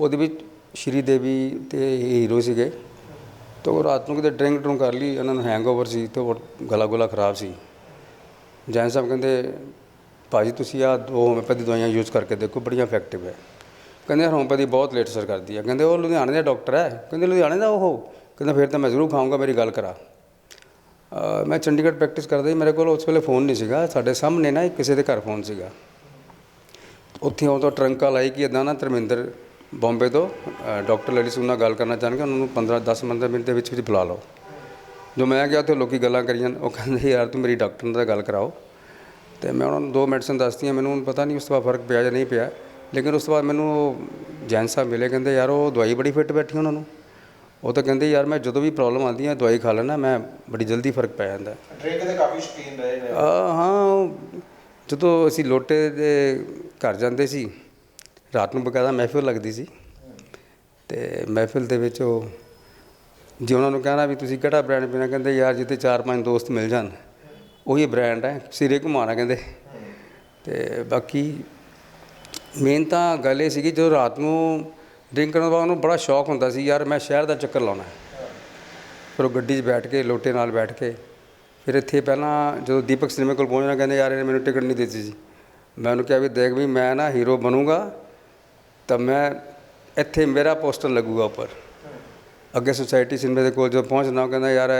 Speaker 2: ਉਹਦੇ ਵਿੱਚ ਸ਼੍ਰੀ ਦੇਵੀ ਤੇ ਹੀਰੋ ਸੀਗੇ। ਤਾਂ ਉਹ ਰਾਤ ਨੂੰ ਕਿਤੇ ਡਰਿੰਕ ਡਰੂੰਕ ਕਰ ਲਈ ਉਹਨਾਂ ਨੂੰ ਹੈਂਗਓਵਰ ਸੀ ਤੇ ਉਹ ਗਲਾ ਗੁਲਾ ਖਰਾਬ ਸੀ। ਜੈਨ ਸਾਹਿਬ ਕਹਿੰਦੇ ਭਾਜੀ ਤੁਸੀਂ ਆ ਦੋ ਹੋਮਿਓਪੈਥੀ ਦਵਾਈਆਂ ਯੂਜ਼ ਕਰਕੇ ਦੇਖੋ ਬੜੀਆਂ ਇਫੈਕਟਿਵ ਹੈ। ਕਹਿੰਦੇ ਹੋਮਿਓਪੈਥੀ ਬਹੁਤ ਲੇਟ ਅਸਰ ਕਰਦੀ ਹੈ। ਕਹਿੰਦੇ ਉਹ ਲੁਧਿਆਣੇ ਦਾ ਡਾਕਟਰ ਹੈ। ਕਹਿੰਦੇ ਲੁਧਿਆਣੇ ਦਾ ਉਹ? ਕਹਿੰਦਾ ਫਿਰ ਤਾਂ ਮੈਂ ਜ਼ਰੂਰ ਖਾਊਂਗਾ ਮੇਰੀ ਗੱਲ ਕਰਾ। ਮੈਂ ਚੰਡੀਗੜ੍ਹ ਪ੍ਰੈਕਟਿਸ ਕਰਦਾ ਸੀ ਮੇਰੇ ਕੋਲ ਉਸ ਵੇਲੇ ਫੋਨ ਨਹੀਂ ਸੀਗਾ। ਸਾਡੇ ਸਾਹਮਣੇ ਨਾ ਕਿਸੇ ਦੇ ਘਰ ਫੋਨ ਸੀਗਾ। ਉੱਥੇ ਉਹ ਤੋਂ ਟਰੰਕ ਕਾਲ ਕਿ ਇਦਾਂ ਨਾ ਧਰਮਿੰਦਰ ਬੰਬੇ ਤੋਂ ਅ, ਡਾਕਟਰ ਲਲਿਤ ਸਿੰਘ ਨਾਲ ਗੱਲ ਕਰਨਾ ਚਾਹਣਗੇ ਉਹਨਾਂ ਨੂੰ 15 10 15 ਮਿੰਟ ਦੇ ਵਿੱਚ ਵਿੱਚ ਬੁਲਾ ਲਓ। ਜੋ ਮੈਂ ਗਿਆ ਉੱਥੇ ਲੋਕੀ ਗੱਲਾਂ ਕਰੀਆਂ ਉਹ ਕਹਿੰਦੇ ਯਾਰ ਤੂੰ ਮੇਰੀ ਡਾਕਟਰ ਨਾਲ ਗੱਲ ਕਰਾਓ। ਤੇ ਮੈਂ ਉਹਨਾਂ ਨੂੰ ਦੋ ਮੈਡੀਸਨ ਦੱਸਤੀਆਂ ਮੈਨੂੰ ਪਤਾ ਨਹੀਂ ਉਸ ਤੋਂ ਬਾਅਦ ਫ਼ਰਕ ਪਿਆ ਜਾਂ ਨਹੀਂ ਪਿਆ। ਲੇਕਿਨ ਉਸ ਤੋਂ ਬਾਅਦ ਮੈਨੂੰ ਉਹ ਜੈਨ ਸਾਹਿਬ ਮਿਲੇ ਕਹਿੰਦੇ ਯਾਰ ਉਹ ਦਵਾਈ ਬੜੀ ਫਿੱਟ ਬੈਠੀ ਉਹਨਾਂ ਨੂੰ। ਉਹ ਤਾਂ ਕਹਿੰਦੇ ਯਾਰ ਮੈਂ ਜਦੋਂ ਵੀ ਪ੍ਰੋਬਲਮ ਆਉਂਦੀ ਹੈ ਦਵਾਈ ਖਾ ਲੈਣਾ ਮੈਂ ਬੜੀ ਜਲਦੀ ਫ਼ਰਕ ਪੈ ਜਾਂਦਾ।
Speaker 1: ਡਰਿੰਕ ਦੇ ਕਾਫੀ ਸ਼ੌਕੀਨ ਰਹੇ ਨੇ।
Speaker 2: ਹਾਂ ਜਦੋਂ ਅਸੀਂ ਲੋਟੇ ਦੇ ਘਰ ਜਾਂਦੇ ਸੀ ਰਾਤ ਨੂੰ ਬਕਾਇਦਾ ਮਹਿਫਿਲ ਲੱਗਦੀ ਸੀ। ਤੇ ਮਹਿਫਿਲ ਦੇ ਵਿੱਚ ਉਹ ਜੇ ਉਹਨਾਂ ਨੂੰ ਕਹਿਣਾ ਵੀ ਤੁਸੀਂ ਕਿਹੜਾ ਬ੍ਰਾਂਡ ਪੀਣਾ ਕਹਿੰਦੇ ਯਾਰ ਜਿੱਥੇ ਚਾਰ ਪੰਜ ਦੋਸਤ ਮਿਲ ਜਾਣ। ਉਹੀ ਬ੍ਰਾਂਡ ਹੈ, ਸਿਰੇ ਘੁਮਾਣਾ ਕਹਿੰਦੇ। ਤੇ ਬਾਕੀ ਮੇਨ ਤਾਂ ਗੱਲ ਇਹ ਸੀਗੀ, ਜਦੋਂ ਰਾਤ ਨੂੰ ਡਰਿੰਕ ਕਰਨ ਤੋਂ ਬਾਅਦ ਉਹਨੂੰ ਬੜਾ ਸ਼ੌਕ ਹੁੰਦਾ ਸੀ, ਯਾਰ ਮੈਂ ਸ਼ਹਿਰ ਦਾ ਚੱਕਰ ਲਾਉਣਾ ਫਿਰ ਉਹ ਗੱਡੀ 'ਚ ਬੈਠ ਕੇ, ਲੋਟੇ ਨਾਲ ਬੈਠ ਕੇ, ਫਿਰ ਇੱਥੇ ਪਹਿਲਾਂ ਜਦੋਂ ਦੀਪਕ ਸਿਨੇਮੇ ਕੋਲ ਪਹੁੰਚਣਾ, ਕਹਿੰਦੇ, ਯਾਰ ਇਹਨੇ ਮੈਨੂੰ ਟਿਕਟ ਨਹੀਂ ਦਿੱਤੀ ਸੀ। ਮੈਂ ਉਹਨੂੰ ਕਿਹਾ ਵੀ ਦੇਖ ਵੀ ਮੈਂ ਨਾ ਹੀਰੋ ਬਣੂੰਗਾ, ਤਾਂ ਮੈਂ ਇੱਥੇ ਮੇਰਾ ਪੋਸਟਰ ਲੱਗੂਗਾ ਉੱਪਰ। ਅੱਗੇ ਸੁਸਾਇਟੀ ਸਿਨੇਮੇ ਦੇ ਕੋਲ ਜਦੋਂ ਪਹੁੰਚਣਾ, ਉਹ ਕਹਿੰਦਾ, ਯਾਰ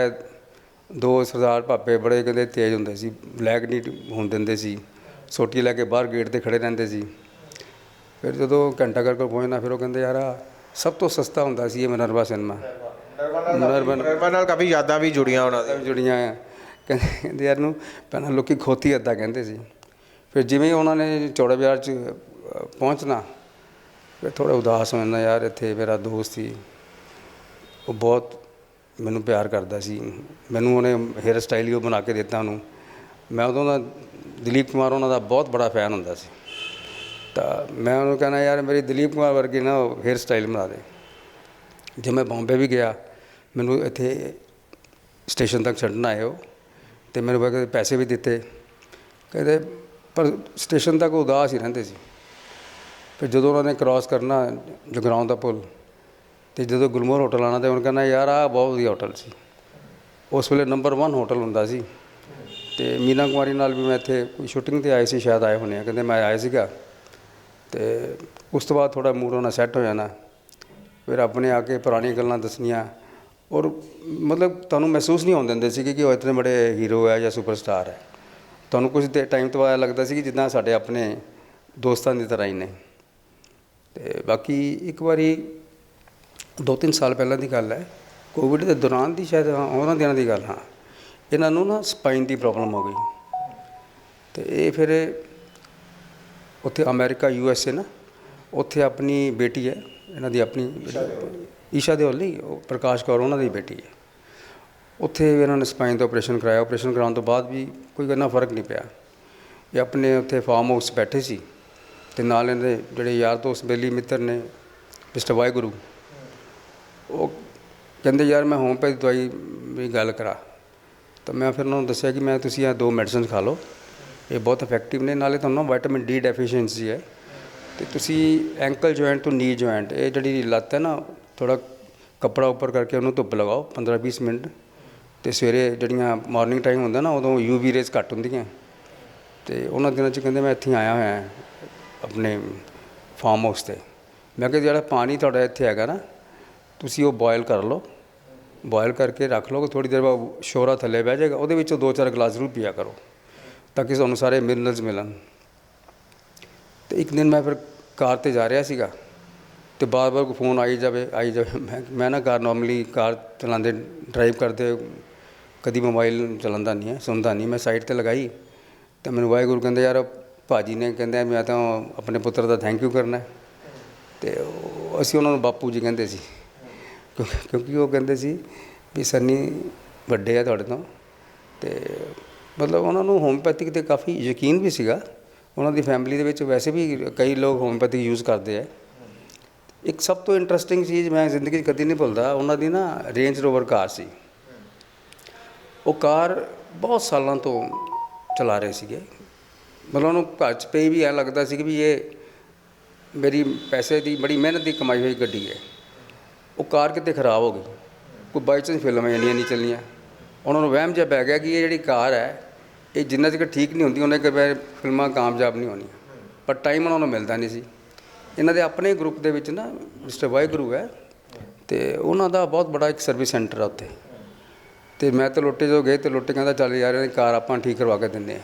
Speaker 2: ਦੋ ਸਰਦਾਰ ਭਾਪੇ ਬੜੇ ਕਹਿੰਦੇ ਤੇਜ਼ ਹੁੰਦੇ ਸੀ ਬਲੈਕ ਨਹੀਂ ਹੋਣ ਦਿੰਦੇ ਸੀ ਸੋਟੀ ਲੈ ਕੇ ਬਾਹਰ ਗੇਟ ਤੇ ਖੜੇ ਰਹਿੰਦੇ ਸੀ। ਫਿਰ ਜਦੋਂ ਘੰਟਾ ਘਰ ਕੋਲ ਪਹੁੰਚਣਾ ਫਿਰ ਉਹ ਕਹਿੰਦੇ ਯਾਰ ਆਹ ਸਭ ਤੋਂ ਸਸਤਾ ਹੁੰਦਾ ਸੀ ਇਹ ਮਨਰਵਾ ਸਿਨੇਮਾ।
Speaker 1: ਨਰਮਨ ਨਾਲ ਕਾਫੀ ਯਾਦਾਂ ਵੀ ਜੁੜੀਆਂ ਉਹਨਾਂ
Speaker 2: ਵੀ ਜੁੜੀਆਂ ਆ। ਕਹਿੰਦੇ ਕਹਿੰਦੇ ਯਾਰ ਨੂੰ ਪਹਿਲਾਂ ਲੋਕੀ ਖੋਤੀ ਅੱਦਾ ਕਹਿੰਦੇ ਸੀ। ਫਿਰ ਜਿਵੇਂ ਹੀ ਉਹਨਾਂ ਨੇ ਚੌੜਾ ਬਾਜ਼ਾਰ ਚ ਪਹੁੰਚਣਾ ਫਿਰ ਥੋੜਾ ਉਦਾਸ ਹੋ ਜਾਂਦਾ ਯਾਰ ਇੱਥੇ ਮੇਰਾ ਦੋਸਤ ਸੀ। ਉਹ ਬਹੁਤ ਮੈਨੂੰ ਪਿਆਰ ਕਰਦਾ ਸੀ। ਮੈਨੂੰ ਉਹਨੇ ਹੇਅਰ ਸਟਾਈਲ ਹੀ ਉਹ ਬਣਾ ਕੇ ਦਿੱਤਾ ਉਹਨੂੰ। ਮੈਂ ਉਦੋਂ ਦਾ ਦਲੀਪ ਕੁਮਾਰ ਉਹਨਾਂ ਦਾ ਬਹੁਤ ਬੜਾ ਫੈਨ ਹੁੰਦਾ ਸੀ। ਤਾਂ ਮੈਂ ਉਹਨੂੰ ਕਹਿੰਦਾ ਯਾਰ ਮੇਰੀ ਦਲੀਪ ਕੁਮਾਰ ਵਰਗੀ ਨਾ ਹੇਅਰ ਸਟਾਈਲ ਬਣਾ ਦੇ। ਜੇ ਮੈਂ ਬੰਬੇ ਵੀ ਗਿਆ, ਮੈਨੂੰ ਇੱਥੇ ਸਟੇਸ਼ਨ ਤੱਕ ਛੱਡਣ ਆਏ ਉਹ ਤੇ ਮੈਨੂੰ ਬਗੈਰ ਪੈਸੇ ਵੀ ਦਿੱਤੇ। ਕਹਿੰਦੇ ਪਰ ਸਟੇਸ਼ਨ ਤੱਕ ਉਦਾਸ ਹੀ ਰਹਿੰਦੇ ਸੀ। ਫਿਰ ਜਦੋਂ ਉਹਨਾਂ ਨੇ ਕ੍ਰਾਸ ਕਰਨਾ ਜਗਰਾਉਂ ਦਾ ਪੁਲ ਤੇ ਜਦੋਂ ਗੁਲਮੋਹਰ ਹੋਟਲ ਆਣਾ ਤੇ ਉਹਨਾਂ ਕਹਿੰਦਾ ਯਾਰ, ਆਹ ਬਹੁਤ ਵਧੀਆ ਹੋਟਲ ਸੀ। ਉਸ ਵੇਲੇ ਨੰਬਰ 1 ਹੋਟਲ ਹੁੰਦਾ ਸੀ। ਤੇ ਮੀਨਾ ਕੁਮਾਰੀ ਨਾਲ ਵੀ ਮੈਂ ਇੱਥੇ ਕੋਈ ਸ਼ੂਟਿੰਗ ਤੇ ਆਏ ਸੀ, ਸ਼ਾਇਦ ਆਏ ਹੋਣੇ ਆ। ਕਹਿੰਦੇ ਮੈਂ ਆਇਆ ਸੀਗਾ। ਤੇ ਉਸ ਤੋਂ ਬਾਅਦ ਥੋੜਾ ਮੂਡ ਹੋਣਾ ਸੈੱਟ ਹੋ ਜਾਣਾ। ਫਿਰ ਆਪਣੇ ਆ ਕੇ ਪੁਰਾਣੀਆਂ ਗੱਲਾਂ ਦੱਸਣੀਆਂ। ਔਰ ਮਤਲਬ ਤੁਹਾਨੂੰ ਮਹਿਸੂਸ ਨਹੀਂ ਹੋਣ ਦਿੰਦੇ ਸੀ ਕਿ ਉਹ ਇਤਨੇ ਬੜੇ ਹੀਰੋ ਹੈ ਜਾਂ ਸੁਪਰਸਟਾਰ ਹੈ। ਤੁਹਾਨੂੰ ਕੁਝ ਦੇ ਟਾਈਮ ਤੋਂ ਬਾਅਦ ਲੱਗਦਾ ਸੀ ਕਿ ਜਿੱਦਾਂ ਸਾਡੇ ਆਪਣੇ ਦੋਸਤਾਂ ਦੀ ਤਰ੍ਹਾਂ ਹੀ ਨੇ। ਤੇ ਬਾਕੀ ਇੱਕ ਵਾਰੀ ਦੋ ਤਿੰਨ ਸਾਲ ਪਹਿਲਾਂ ਦੀ ਗੱਲ ਹੈ ਕੋਵਿਡ ਦੇ ਦੌਰਾਨ ਦੀ ਸ਼ਾਇਦ ਹਾਂ, ਉਹਨਾਂ ਦਿਨਾਂ ਦੀ ਗੱਲ ਹਾਂ। ਇਹਨਾਂ ਨੂੰ ਨਾ ਸਪਾਈਨ ਦੀ ਪ੍ਰੋਬਲਮ ਹੋ ਗਈ। ਤੇ ਇਹ ਫਿਰ ਉੱਥੇ ਅਮਰੀਕਾ ਯੂ ਐਸ ਏ ਨਾ ਉੱਥੇ ਆਪਣੀ ਬੇਟੀ ਹੈ ਇਹਨਾਂ ਦੀ ਆਪਣੀ ਈਸ਼ਾ ਦੇਓਲ ਪ੍ਰਕਾਸ਼ ਕੌਰ ਉਹਨਾਂ ਦੀ ਬੇਟੀ ਹੈ। ਉੱਥੇ ਇਹਨਾਂ ਨੇ ਸਪਾਈਨ ਦਾ ਆਪਰੇਸ਼ਨ ਕਰਾਇਆ। ਆਪਰੇਸ਼ਨ ਕਰਾਉਣ ਤੋਂ ਬਾਅਦ ਵੀ ਕੋਈ ਇੰਨਾ ਫ਼ਰਕ ਨਹੀਂ ਪਿਆ। ਇਹ ਆਪਣੇ ਉੱਥੇ ਫਾਰਮ ਹਾਊਸ ਬੈਠੇ ਸੀ। ਤੇ ਨਾਲ ਇਹਦੇ ਜਿਹੜੇ ਯਾਰ ਦੋਸਤ ਬੇਲੀ ਮਿੱਤਰ ਨੇ ਮਿਸਟਰ ਵਾਹਿਗੁਰੂ ਉਹ ਕਹਿੰਦੇ ਯਾਰ ਮੈਂ ਹੋਮਪੈਥ ਦਵਾਈ ਵੀ ਗੱਲ ਕਰਾ। ਤਾਂ ਮੈਂ ਫਿਰ ਉਹਨਾਂ ਨੂੰ ਦੱਸਿਆ ਕਿ ਮੈਂ ਤੁਸੀਂ ਇਹ ਦੋ ਮੈਡੀਸਿਨ ਖਾ ਲਓ। ਇਹ ਬਹੁਤ ਇਫੈਕਟਿਵ ਨੇ, ਨਾਲੇ ਤੁਹਾਨੂੰ ਵਿਟਾਮਿਨ ਡੀ ਡੈਫੀਸ਼ੀਐਂਸੀ ਹੈ। ਤੇ ਤੁਸੀਂ ਐਂਕਲ ਜੁਆਇੰਟ ਤੋਂ ਨੀ ਜੁਆਇੰਟ ਇਹ ਜਿਹੜੀ ਲੱਤ ਹੈ ਨਾ ਥੋੜਾ ਕੱਪੜਾ ਉੱਪਰ ਕਰਕੇ ਉਹਨੂੰ ਧੁੱਪ ਲਗਾਓ 15-20 ਮਿੰਟ। ਤੇ ਸਵੇਰੇ ਜਿਹੜੀਆਂ ਮਾਰਨਿੰਗ ਟਾਈਮ ਹੁੰਦਾ ਨਾ, ਉਦੋਂ ਯੂਵੀ ਰੇਜ਼ ਘੱਟ ਹੁੰਦੀਆਂ। ਤੇ ਉਹਨਾਂ ਦਿਨਾਂ 'ਚ ਕਹਿੰਦੇ ਮੈਂ ਇੱਥੇ ਆਇਆ ਹੋਇਆ, ਆਪਣੇ ਫਾਰਮ ਹਾਊਸ ਤੇ। ਮੈਂ ਕਿਹਾ ਜਿਹੜਾ ਪਾਣੀ ਤੁਹਾਡਾ ਇੱਥੇ ਹੈਗਾ ਨਾ ਤੁਸੀਂ ਉਹ ਬੋਇਲ ਕਰ ਲਓ। ਬੋਇਲ ਕਰਕੇ ਰੱਖ ਲਓ ਥੋੜੀ ਦੇਰ ਬਾਅਦ ਸ਼ੋਰਾ ਥੱਲੇ ਬਹਿ ਜਾਏਗਾ। ਉਹਦੇ ਵਿੱਚੋਂ ਦੋ ਚਾਰ ਗਲਾਸ ਜ਼ਰੂਰ ਪੀਆ ਕਰੋ ਤਾਂ ਕਿ ਤੁਹਾਨੂੰ ਸਾਰੇ ਮਿਨਰਲਸ ਮਿਲਣ। ਤੇ ਇੱਕ ਦਿਨ ਮੈਂ ਫਿਰ ਕਾਰ ਤੇ ਜਾ ਰਿਹਾ ਸੀਗਾ ਤੇ ਬਾਰ-ਬਾਰ ਕੋਈ ਫੋਨ ਆਈ ਜਾਵੇ ਆਈ ਜਾਵੇ। ਮੈਂ ਮੈਂ ਨਾ ਕਾਰ ਨਾਰਮਲੀ ਕਾਰ ਚਲਾਉਂਦੇ ਡਰਾਈਵ ਕਰਦੇ, ਕਦੀ ਮੋਬਾਈਲ ਚਲਾਉਂਦਾ ਨਹੀਂ ਹੈ, ਸੁਣਦਾ ਨਹੀਂ। ਮੈਂ ਸਾਈਡ ਤੇ ਲਗਾਈ ਤਾਂ ਮੈਨੂੰ ਵਾਹਿਗੁਰੂ ਕਹਿੰਦੇ, ਯਾਰ, ਭਾਜੀ ਨੇ ਕਹਿੰਦੇ, ਮੈਂ ਤਾਂ ਆਪਣੇ ਪੁੱਤਰ ਦਾ ਥੈਂਕ ਯੂ ਕਰਨਾ ਹੈ। ਤੇ ਉਹ- ਅਸੀਂ ਉਹਨਾਂ ਨੂੰ ਬਾਪੂ ਜੀ ਕਹਿੰਦੇ ਸੀ ਕਿਉਂਕਿ ਕਿਉਂਕਿ ਉਹ ਕਹਿੰਦੇ ਸੀ ਵੀ ਸੰਨੀ ਵੱਡੇ ਆ ਤੁਹਾਡੇ ਤੋਂ ਤੇ ਮਤਲਬ ਉਹਨਾਂ ਨੂੰ ਹੋਮਪੈਥਿਕ ਤੇ ਕਾਫੀ ਯਕੀਨ ਵੀ ਸੀਗਾ। ਉਹਨਾਂ ਦੀ ਫੈਮਿਲੀ ਦੇ ਵਿੱਚ ਵੈਸੇ ਵੀ ਕਈ ਲੋਕ ਹੋਮਪੈਥਿਕ ਯੂਜ਼ ਕਰਦੇ ਆ। ਇੱਕ ਸਭ ਤੋਂ ਇੰਟਰਸਟਿੰਗ ਚੀਜ਼ ਮੈਂ ਜ਼ਿੰਦਗੀ 'ਚ ਕਦੀ ਨਹੀਂ ਭੁੱਲਦਾ, ਉਹਨਾਂ ਦੀ ਨਾ ਰੇਂਜ ਰੋਵਰ ਕਾਰ ਸੀ। ਉਹ ਕਾਰ ਬਹੁਤ ਸਾਲਾਂ ਤੋਂ ਚਲਾ ਰਹੇ ਸੀਗੇ। ਮਤਲਬ ਉਹਨੂੰ ਘਰ 'ਚ ਪਈ ਵੀ ਐ ਲੱਗਦਾ ਸੀ ਕਿ ਵੀ ਇਹ ਮੇਰੀ ਪੈਸੇ ਦੀ ਬੜੀ ਮਿਹਨਤ ਦੀ ਕਮਾਈ ਹੋਈ ਗੱਡੀ ਹੈ। ਉਹ ਕਾਰ ਕਿਤੇ ਖਰਾਬ ਹੋ ਗਈ। ਕੋਈ ਬਾਈ ਚਾਂਸ ਫਿਲਮਾਂ ਇੰਨੀਆਂ ਨਹੀਂ ਚੱਲੀਆਂ। ਉਹਨਾਂ ਨੂੰ ਵਹਿਮ ਜਿਹਾ ਪੈ ਗਿਆ ਕਿ ਇਹ ਜਿਹੜੀ ਕਾਰ ਹੈ, ਇਹ ਜਿੰਨਾ ਚਿਰ ਠੀਕ ਨਹੀਂ ਹੁੰਦੀ, ਉਹਨਾਂ ਚਿਰ ਫਿਲਮਾਂ ਕਾਮਯਾਬ ਨਹੀਂ ਹੋਣੀਆਂ। ਪਰ ਟਾਈਮ ਉਹਨਾਂ ਨੂੰ ਮਿਲਦਾ ਨਹੀਂ ਸੀ। ਇਹਨਾਂ ਦੇ ਆਪਣੇ ਗਰੁੱਪ ਦੇ ਵਿੱਚ ਨਾ ਮਿਸਟਰ ਵਾਹਿਗੁਰੂ ਹੈ ਤੇ ਉਹਨਾਂ ਦਾ ਬਹੁਤ ਬੜਾ ਇੱਕ ਸਰਵਿਸ ਸੈਂਟਰ ਆ ਉੱਥੇ। ਤੇ ਮੈਂ ਤੇ ਲੋਟੇ ਜੋ ਗਏ ਤੇ ਲੋਟੇ ਕਹਿੰਦਾ, ਚੱਲ ਯਾਰ, ਇਹ ਕਾਰ ਆਪਾਂ ਠੀਕ ਕਰਵਾ ਕੇ ਦਿੰਦੇ ਆ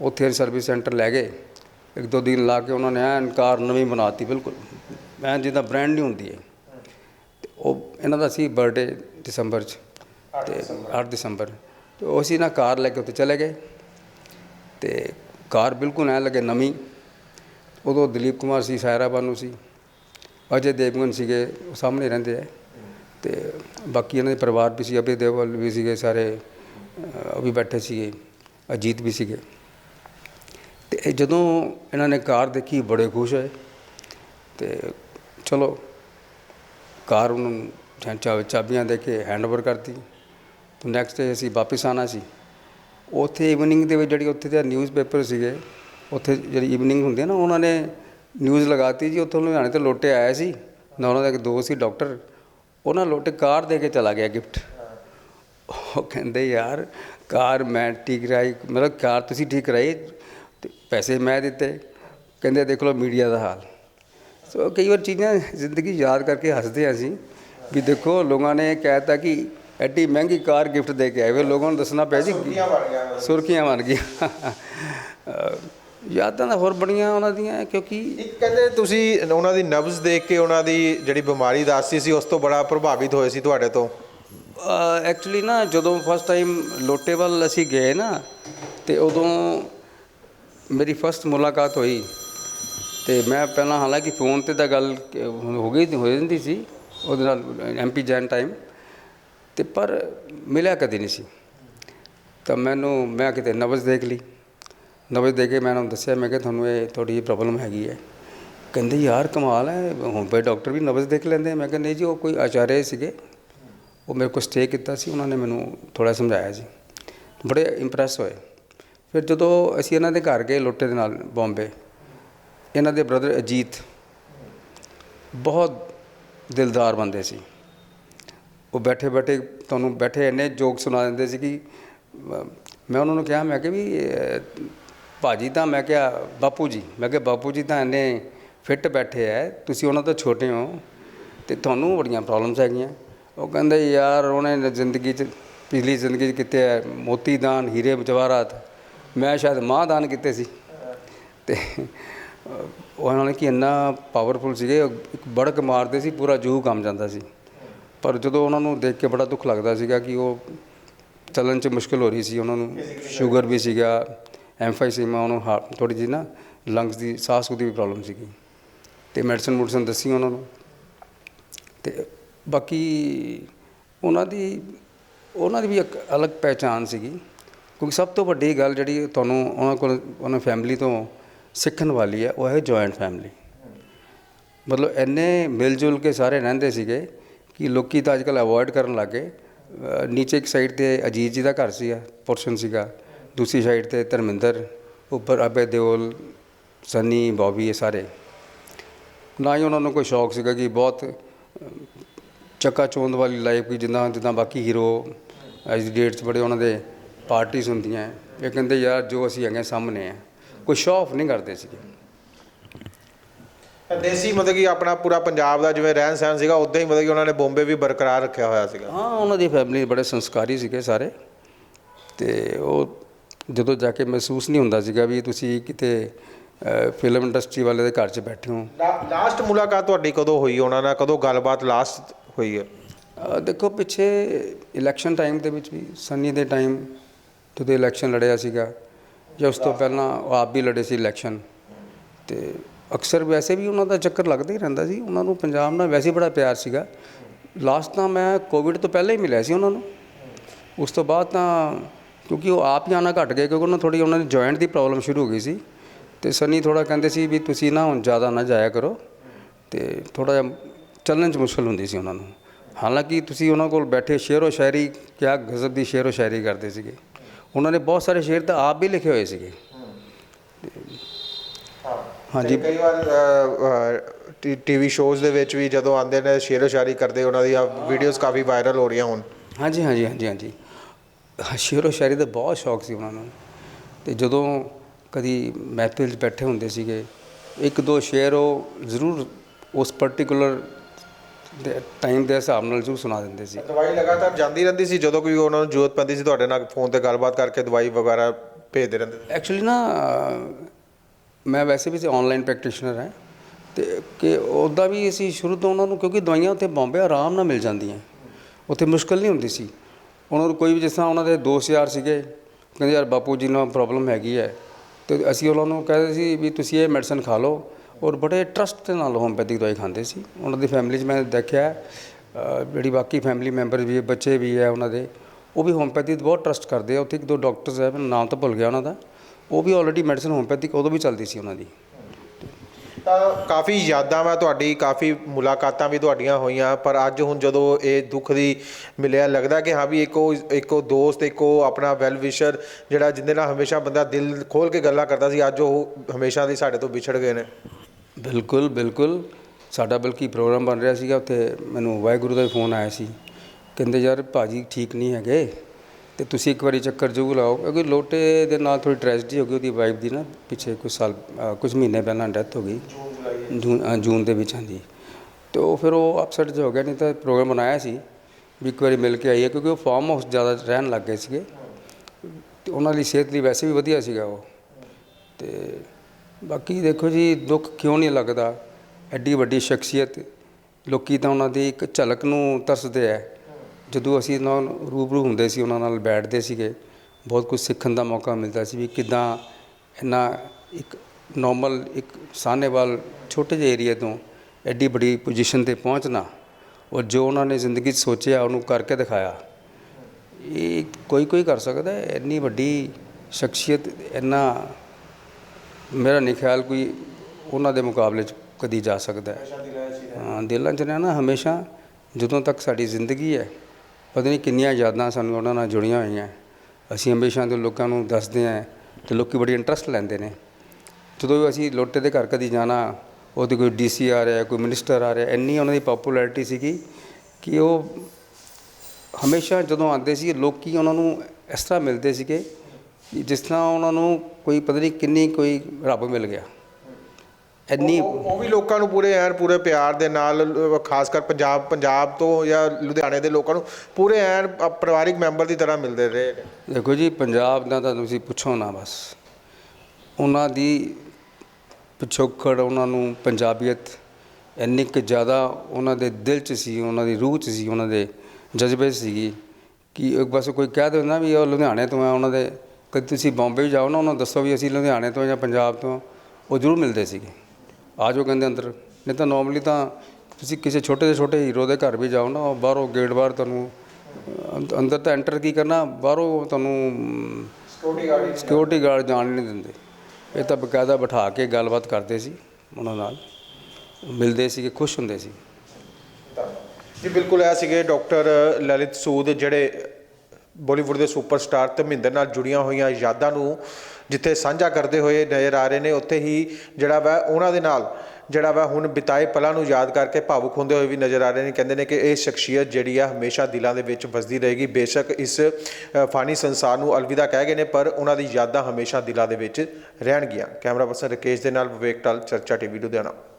Speaker 2: ਉੱਥੇ ਸਰਵਿਸ ਸੈਂਟਰ ਲੈ ਗਏ। ਇੱਕ ਦੋ ਦਿਨ ਲਾ ਕੇ ਉਹਨਾਂ ਨੇ ਐਨ ਕਾਰ ਨਵੀਂ ਬਣਾਤੀ, ਬਿਲਕੁਲ। ਐਨ ਜਿੱਦਾਂ ਬ੍ਰਾਂਡ ਨਹੀਂ ਹੁੰਦੀ ਹੈ। ਉਹ ਇਹਨਾਂ ਦਾ ਸੀ ਬਰਥਡੇ ਦਸੰਬਰ 'ਚ। ਤੇ 8 ਦਸੰਬਰ ਤੇ ਉਹ ਅਸੀਂ ਨਾ ਕਾਰ ਲੈ ਕੇ ਉੱਥੇ ਚਲੇ ਗਏ। ਤੇ ਕਾਰ ਬਿਲਕੁਲ ਐ ਲੱਗੇ ਨਵੀਂ। ਉਦੋਂ ਦਲੀਪ ਕੁਮਾਰ ਸੀ ਸਾਇਰਾ ਬਾਨੂ ਸੀ। ਅਜੇ ਦੇਵਗਨ ਸੀਗੇ ਉਹ ਸਾਹਮਣੇ ਰਹਿੰਦੇ ਆ। ਤੇ ਬਾਕੀ ਇਹਨਾਂ ਦੇ ਪਰਿਵਾਰ ਵੀ ਸੀ ਅਭੇ ਦੇਵਲ ਵੀ ਸੀਗੇ ਸਾਰੇ ਉਹ ਵੀ ਬੈਠੇ ਸੀਗੇ। ਅਜੀਤ ਵੀ ਸੀਗੇ। ਤੇ ਜਦੋਂ ਇਹਨਾਂ ਨੇ ਕਾਰ ਦੇਖੀ ਬੜੇ ਖੁਸ਼ ਹੋਏ। ਤੇ ਚਲੋ ਕਾਰ ਉਹਨੂੰ ਚਾ- ਚਾਬੀਆਂ ਦੇ ਕੇ ਹੈਂਡਓਵਰ ਕਰਤੀ। ਤੇ ਨੈਕਸਟ ਡੇ ਅਸੀਂ ਵਾਪਸ ਆਣਾ ਸੀ। ਉੱਥੇ ਈਵਨਿੰਗ ਦੇ ਵਿੱਚ ਜਿਹੜੀ ਉੱਥੇ ਦੇ ਨਿਊਜ਼ਪੇਪਰ ਸੀਗੇ, ਉੱਥੇ ਜਿਹੜੀ ਈਵਨਿੰਗ ਹੁੰਦੀ ਹੈ ਨਾ, ਉਹਨਾਂ ਨੇ ਨਿਊਜ਼ ਲਗਾਤੀ ਜੀ। ਉੱਥੋਂ ਲੁਧਿਆਣੇ ਤੋਂ ਲੋਟੇ ਆਇਆ ਸੀ। ਨਾ ਉਹਨਾਂ ਦਾ ਇੱਕ ਦੋਸਤ ਸੀ ਡਾਕਟਰ ਉਹਨਾਂ ਲੋਟੇ ਕਾਰ ਦੇ ਕੇ ਚਲਾ ਗਿਆ ਗਿਫਟ ਉਹ ਕਹਿੰਦੇ, ਯਾਰ, ਕਾਰ ਮੈਂ ਠੀਕ ਕਰਾਈ, ਮਤਲਬ ਕਾਰ ਤੁਸੀਂ ਠੀਕ ਕਰਾਈ, ਤੇ ਪੈਸੇ ਮੈਂ ਦਿੱਤੇ। ਕਹਿੰਦੇ, ਦੇਖ ਲਓ, ਮੀਡੀਆ ਦਾ ਹਾਲ। ਸੋ ਕਈ ਵਾਰ ਚੀਜ਼ਾਂ ਜ਼ਿੰਦਗੀ ਯਾਦ ਕਰਕੇ ਹੱਸਦੇ ਹਾਂ ਅਸੀਂ ਵੀ ਦੇਖੋ ਲੋਕਾਂ ਨੇ ਕਹਿਤਾ ਕਿ ਐਡੀ ਮਹਿੰਗੀ ਕਾਰ ਗਿਫਟ ਦੇ ਕੇ ਆਏ ਵੇ। ਲੋਕਾਂ ਨੂੰ ਦੱਸਣਾ ਪਿਆ ਜੀ।
Speaker 1: ਸੁਰਖੀਆਂ ਬਣ
Speaker 2: ਗਈਆਂ ਯਾਦਾਂ ਤਾਂ ਹੋਰ ਬੜੀਆਂ ਉਹਨਾਂ ਦੀਆਂ ਕਿਉਂਕਿ
Speaker 1: ਇੱਕ ਕਹਿੰਦੇ ਤੁਸੀਂ ਉਹਨਾਂ ਦੀ ਨਬਜ਼ ਦੇਖ ਕੇ ਉਹਨਾਂ ਦੀ ਜਿਹੜੀ ਬਿਮਾਰੀ ਦੱਸੀ ਸੀ ਉਸ ਤੋਂ ਬੜਾ ਪ੍ਰਭਾਵਿਤ ਹੋਏ ਸੀ ਤੁਹਾਡੇ ਤੋਂ?
Speaker 2: ਐਕਚੁਅਲੀ ਨਾ ਜਦੋਂ ਫਸਟ ਟਾਈਮ ਲੋਟੇ ਵੱਲ ਅਸੀਂ ਗਏ ਨਾ ਤੇ ਉਦੋਂ ਮੇਰੀ ਫਸਟ ਮੁਲਾਕਾਤ ਹੋਈ। ਤੇ ਮੈਂ ਪਹਿਲਾਂ ਹਾਲਾਂਕਿ ਫੋਨ ਤੇ ਤਾਂ ਗੱਲ ਹੋ ਗਈ, ਹੋ ਜਾਂਦੀ ਸੀ, ਉਹਦੇ ਨਾਲ ਐਮਪੀ ਜੈਨ ਟਾਈਮ ਤੇ ਪਰ ਮਿਲਿਆ ਕਦੇ ਨਹੀਂ ਸੀ। ਤਾਂ ਮੈਨੂੰ, ਮੈਂ ਕਿਤੇ ਨਬਜ਼ ਦੇਖ ਲਈ। ਨਬਜ਼ ਦੇ ਕੇ ਮੈਂ ਉਹਨਾਂ ਨੂੰ ਦੱਸਿਆ, ਮੈਂ ਕਿਹਾ ਤੁਹਾਨੂੰ ਇਹ ਥੋੜੀ ਜਿਹੀ ਪ੍ਰੋਬਲਮ ਹੈਗੀ ਹੈ। ਕਹਿੰਦੇ, ਯਾਰ, ਕਮਾਲ ਹੈ। ਹੁਣ ਪਏ ਡਾਕਟਰ ਵੀ ਨਬਜ਼ ਦੇਖ ਲੈਂਦੇ ਮੈਂ ਕਿਹਾ, ਨਹੀਂ ਜੀ, ਉਹ ਕੋਈ ਆਚਾਰੇ ਸੀਗੇ। ਉਹ ਮੇਰੇ ਕੋਲ ਸਟੇ ਕੀਤਾ ਸੀ, ਉਹਨਾਂ ਨੇ ਮੈਨੂੰ ਥੋੜਾ ਸਮਝਾਇਆ ਜੀ ਬੜੇ ਇੰਪ੍ਰੈਸ ਹੋਏ। ਫਿਰ ਜਦੋਂ ਅਸੀਂ ਇਹਨਾਂ ਦੇ ਘਰ ਗਏ, ਲੋਟੇ ਦੇ ਨਾਲ ਬੰਬੇ ਇਹਨਾਂ ਦੇ ਬ੍ਰਦਰ ਅਜੀਤ ਬਹੁਤ ਦਿਲਦਾਰ ਬੰਦੇ ਸੀ। ਉਹ ਬੈਠੇ ਬੈਠੇ ਤੁਹਾਨੂੰ ਬੈਠੇ ਇੰਨੇ ਜੋਕ ਸੁਣਾ ਦਿੰਦੇ ਸੀ ਕਿ ਮੈਂ ਉਹਨਾਂ ਨੂੰ ਕਿਹਾ ਮੈਂ ਕਿ ਵੀ ਅਹ, ਭਾਜੀ ਤਾਂ ਮੈਂ ਕਿਹਾ ਬਾਪੂ ਜੀ ਮੈਂ ਕਿਹਾ ਬਾਪੂ ਜੀ ਤਾਂ ਇੰਨੇ ਫਿੱਟ ਬੈਠੇ ਐ ਤੁਸੀਂ ਉਹਨਾਂ ਤੋਂ ਛੋਟੇ ਹੋ ਤੇ ਤੁਹਾਨੂੰ ਬੜੀਆਂ ਪ੍ਰੋਬਲਮਸ ਹੈਗੀਆਂ। ਉਹ ਕਹਿੰਦੇ ਯਾਰ ਉਹਨੇ ਜ਼ਿੰਦਗੀ 'ਚ ਪਿਛਲੀ ਜ਼ਿੰਦਗੀ 'ਚ ਕਿਤੇ ਹੈ ਮੋਤੀ ਦਾਨ ਹੀਰੇ ਜਵਾਹਰਾਤ ਮੈਂ ਸ਼ਾਇਦ ਮਾਂ ਦਾਨ ਕੀਤੇ ਸੀ। ਤੇ ਉਹਨਾਂ ਨੇ ਕਿ ਇੰਨਾ ਪਾਵਰਫੁਲ ਸੀਗੇ, ਇੱਕ ਬੜਕ ਮਾਰਦੇ ਸੀ, ਪੂਰਾ ਜੂ ਕੰਮ ਜਾਂਦਾ ਸੀ। ਪਰ ਜਦੋਂ ਉਹਨਾਂ ਨੂੰ ਦੇਖ ਕੇ ਬੜਾ ਦੁੱਖ ਲੱਗਦਾ ਸੀਗਾ ਕਿ ਉਹ ਚੱਲਣ 'ਚ ਮੁਸ਼ਕਲ ਹੋ ਰਹੀ ਸੀ, ਉਹਨਾਂ ਨੂੰ ਸ਼ੂਗਰ ਵੀ ਸੀਗਾ ਐਮਫਾਈਸੀਮਾ ਉਹਨੂੰ ਥੋੜੀ ਜਿਹੀ ਨਾ ਲੰਗਸ ਦੀ ਸਾਹ ਸੂ ਦੀ ਵੀ ਪ੍ਰੋਬਲਮ ਸੀਗੀ। ਤੇ ਮੈਡੀਸਨ ਮੁਡੀਸਨ ਦੱਸੀ ਉਹਨਾਂ ਨੂੰ। ਤੇ ਬਾਕੀ ਉਹਨਾਂ ਦੀ ਉਹਨਾਂ ਦੀ ਵੀ ਇੱਕ ਅਲੱਗ ਪਹਿਚਾਨ ਸੀਗੀ। ਕਿਉਂਕਿ ਸਭ ਤੋਂ ਵੱਡੀ ਗੱਲ ਜਿਹੜੀ ਤੁਹਾਨੂੰ ਉਹਨਾਂ ਕੋਲ, ਉਹਨਾਂ ਫੈਮਿਲੀ ਤੋਂ ਸਿੱਖਣ ਵਾਲੀ ਹੈ, ਉਹ ਹੈ ਜੁਆਇੰਟ ਫੈਮਿਲੀ ਮਤਲਬ ਇੰਨੇ ਮਿਲ ਜੁਲ ਕੇ ਸਾਰੇ ਰਹਿੰਦੇ ਸੀਗੇ ਕਿ ਲੋਕੀ ਤਾਂ ਅੱਜਕੱਲ ਅਵੋਇਡ ਕਰਨ ਲੱਗੇ ਨੀਚੇ ਇੱਕ ਸਾਈਡ ਤੇ ਅਜੀਤ ਜੀ ਦਾ ਘਰ ਸੀਗਾ, ਪੋਰਸ਼ਨ ਸੀਗਾ। ਦੂਸਰੀ ਸਾਈਡ ਤੇ ਧਰਮਿੰਦਰ, ਉੱਪਰ ਅਬੇ ਦਿਓਲ, ਸਨੀ, ਬੌਬੀ, ਇਹ ਸਾਰੇ। ਨਾ ਹੀ ਉਹਨਾਂ ਨੂੰ ਕੋਈ ਸ਼ੌਕ ਸੀਗਾ ਕਿ ਬਹੁਤ ਚੱਕਾ ਚੋਂਦ ਵਾਲੀ ਲਾਈਫ ਕੀ ਜਿੱਦਾਂ ਜਿੱਦਾਂ ਬਾਕੀ ਹੀਰੋ ਅੱਜ ਦੀ ਡੇਟ 'ਚ ਬੜੇ ਉਹਨਾਂ ਦੇ ਪਾਰਟੀਆਂ ਹੁੰਦੀਆਂ। ਇਹ ਕਹਿੰਦੇ, ਯਾਰ ਜੋ ਅਸੀਂ ਹੈਗੇ ਸਾਹਮਣੇ ਆ। ਕੋਈ ਸ਼ੌਅ ਆਫ ਨਹੀਂ ਕਰਦੇ ਸੀਗੇ।
Speaker 1: ਦੇਸੀ ਮਤਲਬ ਕਿ ਆਪਣਾ ਪੂਰਾ ਪੰਜਾਬ ਦਾ ਜਿਵੇਂ ਰਹਿਣ ਸਹਿਣ ਸੀਗਾ ਉਦਾਂ ਹੀ ਮਤਲਬ ਕਿ ਉਹਨਾਂ ਨੇ ਬੰਬੇ ਵੀ ਬਰਕਰਾਰ ਰੱਖਿਆ ਹੋਇਆ ਸੀਗਾ।
Speaker 2: ਹਾਂ ਉਹਨਾਂ ਦੀ ਫੈਮਿਲੀ ਬੜੇ ਸੰਸਕਾਰੀ ਸੀਗੇ ਸਾਰੇ। ਤੇ ਉਹ ਜਦੋਂ ਜਾ ਕੇ ਮਹਿਸੂਸ ਨਹੀਂ ਹੁੰਦਾ ਸੀਗਾ ਵੀ ਤੁਸੀਂ ਕਿਤੇ ਫਿਲਮ ਇੰਡਸਟਰੀ ਵਾਲੇ ਦੇ ਘਰ 'ਚ ਬੈਠੇ ਹੋ।
Speaker 1: ਲਾਸਟ ਮੁਲਾਕਾਤ ਤੁਹਾਡੀ ਕਦੋਂ ਹੋਈ ਉਹਨਾਂ ਨਾਲ? ਕਦੋਂ ਗੱਲਬਾਤ ਲਾਸਟ ਹੋਈ ਹੈ?
Speaker 2: ਦੇਖੋ ਪਿੱਛੇ ਇਲੈਕਸ਼ਨ ਟਾਈਮ ਦੇ ਵਿੱਚ ਵੀ ਸੰਨੀ ਦੇ ਟਾਈਮ ਜਦੋਂ ਇਲੈਕਸ਼ਨ ਲੜਿਆ ਸੀਗਾ ਜਾਂ ਉਸ ਤੋਂ ਪਹਿਲਾਂ ਉਹ ਆਪ ਵੀ ਲੜੇ ਸੀ ਇਲੈਕਸ਼ਨ ਤੇ ਅਕਸਰ ਵੈਸੇ ਵੀ ਉਹਨਾਂ ਦਾ ਚੱਕਰ ਲੱਗਦਾ ਹੀ ਰਹਿੰਦਾ ਸੀ, ਉਹਨਾਂ ਨੂੰ ਪੰਜਾਬ ਨਾਲ ਵੈਸੇ ਹੀ ਬੜਾ ਪਿਆਰ ਸੀਗਾ। ਲਾਸਟ ਤਾਂ ਮੈਂ ਕੋਵਿਡ ਤੋਂ ਪਹਿਲਾਂ ਹੀ ਮਿਲਿਆ ਸੀ ਉਹਨਾਂ ਨੂੰ। ਉਸ ਤੋਂ ਬਾਅਦ ਤਾਂ ਕਿਉਂਕਿ ਉਹ ਆਪ ਹੀ ਆਉਣਾ ਘਟ ਗਏ ਕਿਉਂਕਿ ਉਹਨਾਂ ਥੋੜੀ ਉਹਨਾਂ ਦੀ ਜੁਆਇੰਟ ਦੀ ਪ੍ਰੋਬਲਮ ਸ਼ੁਰੂ ਹੋ ਗਈ ਸੀ। ਤੇ ਸਨੀ ਥੋੜਾ ਕਹਿੰਦੇ ਸੀ ਵੀ ਤੁਸੀਂ ਨਾ ਹੁਣ ਜ਼ਿਆਦਾ ਨਾ ਜਾਇਆ ਕਰੋ ਤੇ ਥੋੜਾ ਜਿਹਾ ਚੱਲਣ 'ਚ ਮੁਸ਼ਕਲ ਹੁੰਦੀ ਸੀ ਉਹਨਾਂ ਨੂੰ। ਹਾਲਾਂਕਿ ਤੁਸੀਂ ਉਹਨਾਂ ਕੋਲ ਬੈਠੇ ਸ਼ੇਰੋ ਸ਼ਾਇਰੀ, ਕਿਆ ਗਜ਼ਬ ਦੀ ਸ਼ੇਰੋ ਸ਼ਾਇਰੀ ਕਰਦੇ ਸੀਗੇ। ਉਹਨਾਂ ਨੇ ਬਹੁਤ ਸਾਰੇ ਸ਼ੇਰ ਤਾਂ ਆਪ ਵੀ ਲਿਖੇ ਹੋਏ ਸੀਗੇ। ਹਾਂਜੀ।
Speaker 1: ਕਈ ਵਾਰ ਟੀਵੀ ਸ਼ੋਜ਼ ਦੇ ਵਿੱਚ ਵੀ ਜਦੋਂ ਆਉਂਦੇ ਨੇ ਸ਼ੇਰੋ ਸ਼ਾਇਰੀ ਕਰਦੇ ਉਹਨਾਂ ਦੀਆਂ ਵੀਡੀਓਜ਼ ਕਾਫੀ ਵਾਇਰਲ ਹੋ ਰਹੀਆਂ ਹੁਣ।
Speaker 2: ਹਾਂਜੀ ਹਾਂਜੀ ਹਾਂਜੀ ਹਾਂਜੀ। ਸ਼ੇਰੋ ਸ਼ਾਇਰੀ ਦਾ ਬਹੁਤ ਸ਼ੌਕ ਸੀ ਉਹਨਾਂ ਨੂੰ। ਤੇ ਜਦੋਂ ਕਦੀ ਮਹਿਫਿਲ 'ਚ ਬੈਠੇ ਹੁੰਦੇ ਸੀਗੇ ਇੱਕ ਦੋ ਸ਼ੇਰ ਉਹ ਜ਼ਰੂਰ ਉਸ ਪਾਰਟਿਕੂਲਰ ਦੇ ਟਾਈਮ ਦੇ ਹਿਸਾਬ ਨਾਲ ਜ਼ਰੂਰ ਸੁਣਾ ਦਿੰਦੇ ਸੀ।
Speaker 1: ਦਵਾਈ ਲਗਾਤਾਰ ਜਾਂਦੀ ਰਹਿੰਦੀ ਸੀ ਜਦੋਂ ਕੋਈ ਉਹਨਾਂ ਨੂੰ ਜ਼ਰੂਰਤ ਪੈਂਦੀ ਸੀ ਤੁਹਾਡੇ ਨਾਲ ਫੋਨ ਤੇ ਗੱਲਬਾਤ ਕਰਕੇ ਦਵਾਈ ਵਗੈਰਾ ਭੇਜਦੇ ਰਹਿੰਦੇ ਸੀ?
Speaker 2: ਐਕਚੁਅਲੀ ਨਾ ਮੈਂ ਵੈਸੇ ਵੀ ਆਨਲਾਈਨ ਪ੍ਰੈਕਟੀਸ਼ਨਰ ਹਾਂ ਤੇ ਕਿ ਉੱਦਾਂ ਵੀ ਅਸੀਂ ਸ਼ੁਰੂ ਤੋਂ ਉਹਨਾਂ ਨੂੰ ਕਿਉਂਕਿ ਦਵਾਈਆਂ ਉੱਥੇ ਬੰਬੇ ਆਰਾਮ ਨਾਲ ਮਿਲ ਜਾਂਦੀਆਂ। ਉੱਥੇ ਮੁਸ਼ਕਲ ਨਹੀਂ ਹੁੰਦੀ ਸੀ। ਉਹਨਾਂ ਨੂੰ ਕੋਈ ਵੀ ਜਿਸ ਤਰ੍ਹਾਂ ਉਹਨਾਂ ਦੇ ਦੋਸਤ ਯਾਰ ਸੀਗੇ ਕਹਿੰਦੇ ਯਾਰ ਬਾਪੂ ਜੀ ਨੂੰ ਪ੍ਰੋਬਲਮ ਹੈਗੀ ਹੈ। ਤੇ ਅਸੀਂ ਉਹਨਾਂ ਨੂੰ ਕਹਿੰਦੇ ਸੀ ਵੀ ਤੁਸੀਂ ਇਹ ਮੈਡੀਸਨ ਖਾ ਲਓ ਔਰ ਬੜੇ ਟਰਸਟ ਦੇ ਨਾਲ ਹੋਮਪੈਥਿਕ ਦਵਾਈ ਖਾਂਦੇ ਸੀ। ਉਹਨਾਂ ਦੀ ਫੈਮਿਲੀ 'ਚ ਮੈਂ ਦੇਖਿਆ ਜਿਹੜੀ ਬਾਕੀ ਫੈਮਿਲੀ ਮੈਂਬਰ ਵੀ ਬੱਚੇ ਵੀ ਹੈ ਉਹਨਾਂ ਦੇ, ਉਹ ਵੀ ਹੋਮਪੈਥੀ ਬਹੁਤ ਟਰਸਟ ਕਰਦੇ ਆ। ਉੱਥੇ ਇੱਕ ਦੋ ਡਾਕਟਰਸ ਹੈ, ਮੈਨੂੰ ਨਾਮ ਤਾਂ ਭੁੱਲ ਗਿਆ ਉਹਨਾਂ ਦਾ। ਉਹ ਵੀ ਆਲਰੇਡੀ ਮੈਡੀਸਨ ਹੋਮਪੈਥਿਕ ਉਦੋਂ ਵੀ ਚੱਲਦੀ ਸੀ ਉਹਨਾਂ ਦੀ।
Speaker 1: ਤਾਂ ਕਾਫੀ ਯਾਦਾਂ ਵਾ ਤੁਹਾਡੀ, ਕਾਫੀ ਮੁਲਾਕਾਤਾਂ ਵੀ ਤੁਹਾਡੀਆਂ ਹੋਈਆਂ, ਪਰ ਅੱਜ ਹੁਣ ਜਦੋਂ ਇਹ ਦੁੱਖ ਦੀ ਮਿਲਿਆ, ਲੱਗਦਾ ਕਿ ਹਾਂ ਵੀ ਇੱਕੋ ਇੱਕੋ ਦੋਸਤ, ਇੱਕੋ ਆਪਣਾ ਵੈਲ ਵਿਸ਼ਰ ਜਿਹੜਾ ਜਿੰਦੇ ਨਾਲ ਹਮੇਸ਼ਾ ਬੰਦਾ ਦਿਲ ਖੋਲ ਕੇ ਗੱਲਾਂ ਕਰਦਾ ਸੀ, ਅੱਜ ਉਹ ਹਮੇਸ਼ਾ ਦੀ ਸਾਡੇ ਤੋਂ ਵਿਛੜ ਗਏ ਨੇ।
Speaker 2: ਬਿਲਕੁਲ ਬਿਲਕੁਲ। ਸਾਡਾ ਬਲਕਿ ਪ੍ਰੋਗਰਾਮ ਬਣ ਰਿਹਾ ਸੀਗਾ ਉੱਥੇ ਮੈਨੂੰ ਵਾਹਿਗੁਰੂ ਦਾ ਵੀ ਫੋਨ ਆਇਆ ਸੀ। ਕਹਿੰਦੇ ਯਾਰ ਭਾਜੀ ਠੀਕ ਨਹੀਂ ਹੈਗੇ। ਤੇ ਤੁਸੀਂ ਇੱਕ ਵਾਰੀ ਚੱਕਰ ਜ਼ਰੂਰ ਲਾਓ ਕਿਉਂਕਿ ਲੋਟੇ ਦੇ ਨਾਲ ਥੋੜੀ ਟ੍ਰੈਜਡੀ ਹੋ ਗਈ ਉਹਦੀ ਵਾਈਫ ਦੀ ਨਾ ਪਿੱਛੇ ਕੁਝ ਸਾਲ ਕੁਝ ਮਹੀਨੇ ਪਹਿਲਾਂ ਡੈਥ ਹੋ ਗਈ। ਜੂਨ ਜੂਨ ਦੇ ਵਿੱਚ ਹਾਂਜੀ। ਤੇ ਉਹ ਫਿਰ ਉਹ ਅਪਸੈਟ ਜਿਹਾ ਹੋ ਗਿਆ ਨਹੀਂ ਤਾਂ ਪ੍ਰੋਗਰਾਮ ਬਣਾਇਆ ਸੀ ਵੀ ਇੱਕ ਵਾਰੀ ਮਿਲ ਕੇ ਆਈਏ ਕਿਉਂਕਿ ਉਹ ਫਾਰਮ ਹਾਊਸ ਜ਼ਿਆਦਾ ਰਹਿਣ ਲੱਗ ਗਏ ਸੀਗੇ। ਤੇ ਉਹਨਾਂ ਲਈ ਸਿਹਤ ਲਈ ਵੈਸੇ ਵੀ ਵਧੀਆ ਸੀਗਾ ਉਹ। ਤੇ ਬਾਕੀ ਦੇਖੋ ਜੀ, ਦੁੱਖ ਕਿਉਂ ਨਹੀਂ ਲੱਗਦਾ? ਐਡੀ ਵੱਡੀ ਸ਼ਖਸੀਅਤ, ਲੋਕੀ ਤਾਂ ਉਹਨਾਂ ਦੀ ਇੱਕ ਝਲਕ ਨੂੰ ਤਰਸਦੇ ਆ। ਜਦੋਂ ਅਸੀਂ ਉਹਨਾਂ ਨਾਲ ਰੂਬਰੂ ਹੁੰਦੇ ਸੀ, ਉਹਨਾਂ ਨਾਲ ਬੈਠਦੇ ਸੀਗੇ, ਬਹੁਤ ਕੁਝ ਸਿੱਖਣ ਦਾ ਮੌਕਾ ਮਿਲਦਾ ਸੀ ਵੀ ਕਿਦਾਂ ਇੰਨਾ ਇੱਕ ਨਾਰਮਲ ਇੱਕ ਸਾਹਨੇਵਾਲ ਛੋਟੇ ਜਿਹੇ ਏਰੀਆ ਤੋਂ ਐਡੀ ਵੱਡੀ ਪੋਜੀਸ਼ਨ ਤੇ ਪਹੁੰਚਣਾ ਔਰ ਜੋ ਉਹਨਾਂ ਨੇ ਜ਼ਿੰਦਗੀ 'ਚ ਸੋਚਿਆ, ਉਹਨੂੰ ਕਰਕੇ ਦਿਖਾਇਆ। ਇਹ ਕੋਈ ਕੋਈ ਕਰ ਸਕਦਾ ਹੈ। ਇੰਨੀ ਵੱਡੀ ਸ਼ਖਸੀਅਤ, ਇੰਨਾ ਮੇਰਾ ਨਹੀਂ ਖਿਆਲ ਕੋਈ ਉਹਨਾਂ ਦੇ ਮੁਕਾਬਲੇ 'ਚ ਕਦੀ ਜਾ ਸਕਦਾ ਹਾਂ। ਦਿਲਾਂ 'ਚ ਰਹਿਣਾ ਹਮੇਸ਼ਾ, ਜਦੋਂ ਤੱਕ ਸਾਡੀ ਜ਼ਿੰਦਗੀ ਹੈ, ਪਤਾ ਨਹੀਂ ਕਿੰਨੀਆਂ ਯਾਦਾਂ ਸਾਨੂੰ ਉਹਨਾਂ ਨਾਲ ਜੁੜੀਆਂ ਹੋਈਆਂ। ਅਸੀਂ ਹਮੇਸ਼ਾ ਦੇ ਲੋਕਾਂ ਨੂੰ ਦੱਸਦੇ ਹਾਂ ਤੇ ਲੋਕੀ ਬੜੀ ਇੰਟਰਸਟ ਲੈਂਦੇ ਨੇ। ਜਦੋਂ ਵੀ ਅਸੀਂ ਲੋਟੇ ਦੇ ਘਰ ਕਦੀ ਜਾਣਾ, ਉਹਦੇ ਕੋਈ ਡੀਸੀ ਆ ਰਿਹਾ, ਕੋਈ ਮਿਨਿਸਟਰ ਆ ਰਿਹਾ, ਇੰਨੀ ਉਹਨਾਂ ਦੀ ਪਪੂਲੈਰਿਟੀ ਸੀਗੀ ਕਿ ਉਹ ਹਮੇਸ਼ਾ ਜਦੋਂ ਆਉਂਦੇ ਸੀ, ਲੋਕੀ ਉਹਨਾਂ ਨੂੰ ਇਸ ਤਰ੍ਹਾਂ ਮਿਲਦੇ ਸੀਗੇ ਜਿਸ ਤਰ੍ਹਾਂ ਉਹਨਾਂ ਨੂੰ ਕੋਈ ਪਤਾ ਨਹੀਂ ਕਿੰਨੀ ਕੋਈ ਰੱਬ ਮਿਲ ਗਿਆ। ਇੰਨੀ
Speaker 1: ਉਹ ਵੀ ਲੋਕਾਂ ਨੂੰ ਪੂਰੇ ਐਨ ਪੂਰੇ ਪਿਆਰ ਦੇ ਨਾਲ ਖਾਸ ਕਰ ਪੰਜਾਬ ਪੰਜਾਬ ਤੋਂ ਜਾਂ ਲੁਧਿਆਣੇ ਦੇ ਲੋਕਾਂ ਨੂੰ ਪੂਰੇ ਐਨ ਪਰਿਵਾਰਿਕ ਮੈਂਬਰ ਦੀ ਤਰ੍ਹਾਂ ਮਿਲਦੇ ਰਹੇ
Speaker 2: ਦੇਖੋ ਜੀ ਪੰਜਾਬ ਦਾ ਤਾਂ ਤੁਸੀਂ ਪੁੱਛੋ ਨਾ ਬਸ। ਉਹਨਾਂ ਦੀ ਪਿਛੋਕੜ ਉਹਨਾਂ ਨੂੰ ਪੰਜਾਬੀਅਤ ਇੰਨੀ ਕੁ ਜ਼ਿਆਦਾ ਉਹਨਾਂ ਦੇ ਦਿਲ 'ਚ ਸੀ ਉਹਨਾਂ ਦੀ ਰੂਹ 'ਚ ਸੀ ਉਹਨਾਂ ਦੇ ਜਜ਼ਬੇ 'ਚ ਸੀਗੀ ਕਿ ਇੱਕ ਬਸ ਕੋਈ ਕਹਿ ਦੇ ਨਾ ਵੀ ਉਹ ਲੁਧਿਆਣੇ ਤੋਂ ਆ ਉਹਨਾਂ ਦੇ ਕਦੇ ਤੁਸੀਂ ਬੰਬੇ ਜਾਓ ਨਾ ਉਹਨਾਂ ਨੂੰ ਦੱਸੋ ਵੀ ਅਸੀਂ ਲੁਧਿਆਣੇ ਤੋਂ ਜਾਂ ਪੰਜਾਬ ਤੋਂ ਉਹ ਜ਼ਰੂਰ ਮਿਲਦੇ ਸੀਗੇ। ਆ ਜਾਓ ਕਹਿੰਦੇ ਅੰਦਰ। ਨਹੀਂ ਤਾਂ ਨਾਰਮਲੀ ਤਾਂ ਤੁਸੀਂ ਕਿਸੇ ਛੋਟੇ ਜਿਹੇ ਛੋਟੇ ਹੀਰੋ ਦੇ ਘਰ ਵੀ ਜਾਓ ਨਾ ਉਹ ਬਾਹਰੋਂ ਗੇਟ ਬਾਹਰ ਤੁਹਾਨੂੰ ਅੰਦ- ਅੰਦਰ ਤਾਂ ਐਂਟਰ ਕੀ ਕਰਨਾ ਬਾਹਰੋਂ ਤੁਹਾਨੂੰ
Speaker 1: ਸਿਕਿਉਰਿਟੀ ਗਾਰਡ
Speaker 2: ਸਿਕਿਉਰਿਟੀ ਗਾਰਡ ਜਾਣ ਨਹੀਂ ਦਿੰਦੇ। ਇਹ ਤਾਂ ਬਕਾਇਦਾ ਬਿਠਾ ਕੇ ਗੱਲਬਾਤ ਕਰਦੇ ਸੀ ਉਹਨਾਂ ਨਾਲ। ਮਿਲਦੇ ਸੀਗੇ ਖੁਸ਼ ਹੁੰਦੇ ਸੀ।
Speaker 1: ਜੀ ਬਿਲਕੁਲ ਇਹ ਸੀਗੇ ਡਾਕਟਰ ਲਲਿਤ ਸੂਦ ਜਿਹੜੇ ਬਾਲੀਵੁੱਡ ਦੇ ਸੁਪਰਸਟਾਰ ਧਰਮਿੰਦਰ ਨਾਲ ਜੁੜੀਆਂ ਹੋਈਆਂ ਯਾਦਾਂ ਨੂੰ ਜਿੱਥੇ ਸਾਂਝਾ ਕਰਦੇ ਹੋਏ ਨਜ਼ਰ ਆ ਰਹੇ ਨੇ ਉੱਥੇ ਹੀ ਜਿਹੜਾ ਵਾ ਉਹਨਾਂ ਦੇ ਨਾਲ ਜਿਹੜਾ ਵਾ ਹੁਣ ਬਿਤਾਏ ਪਲਾਂ ਨੂੰ ਯਾਦ ਕਰਕੇ ਭਾਵੁਕ ਹੁੰਦੇ ਹੋਏ ਵੀ ਨਜ਼ਰ ਆ ਰਹੇ ਨੇ। ਕਹਿੰਦੇ ਨੇ ਕਿ ਇਹ ਸ਼ਖਸੀਅਤ ਜਿਹੜੀ ਆ ਹਮੇਸ਼ਾ ਦਿਲਾਂ ਦੇ ਵਿੱਚ ਵਸਦੀ ਰਹੇਗੀ। ਬੇਸ਼ੱਕ ਇਸ ਅ, ਫਾਨੀ ਸੰਸਾਰ ਨੂੰ ਅਲਵਿਦਾ ਕਹਿ ਗਏ ਨੇ ਪਰ ਉਹਨਾਂ ਦੀ ਯਾਦਾਂ ਹਮੇਸ਼ਾ ਦਿਲਾਂ ਦੇ ਵਿੱਚ ਰਹਿਣਗੀਆਂ। ਕੈਮਰਾ ਪਰਸਨ ਰਕੇਸ਼ ਦੇ ਨਾਲ ਵਿਵੇਕ ਟਲ ਚਰਚਾ ਟੀਵੀ ਲੁਧਿਆਣਾ।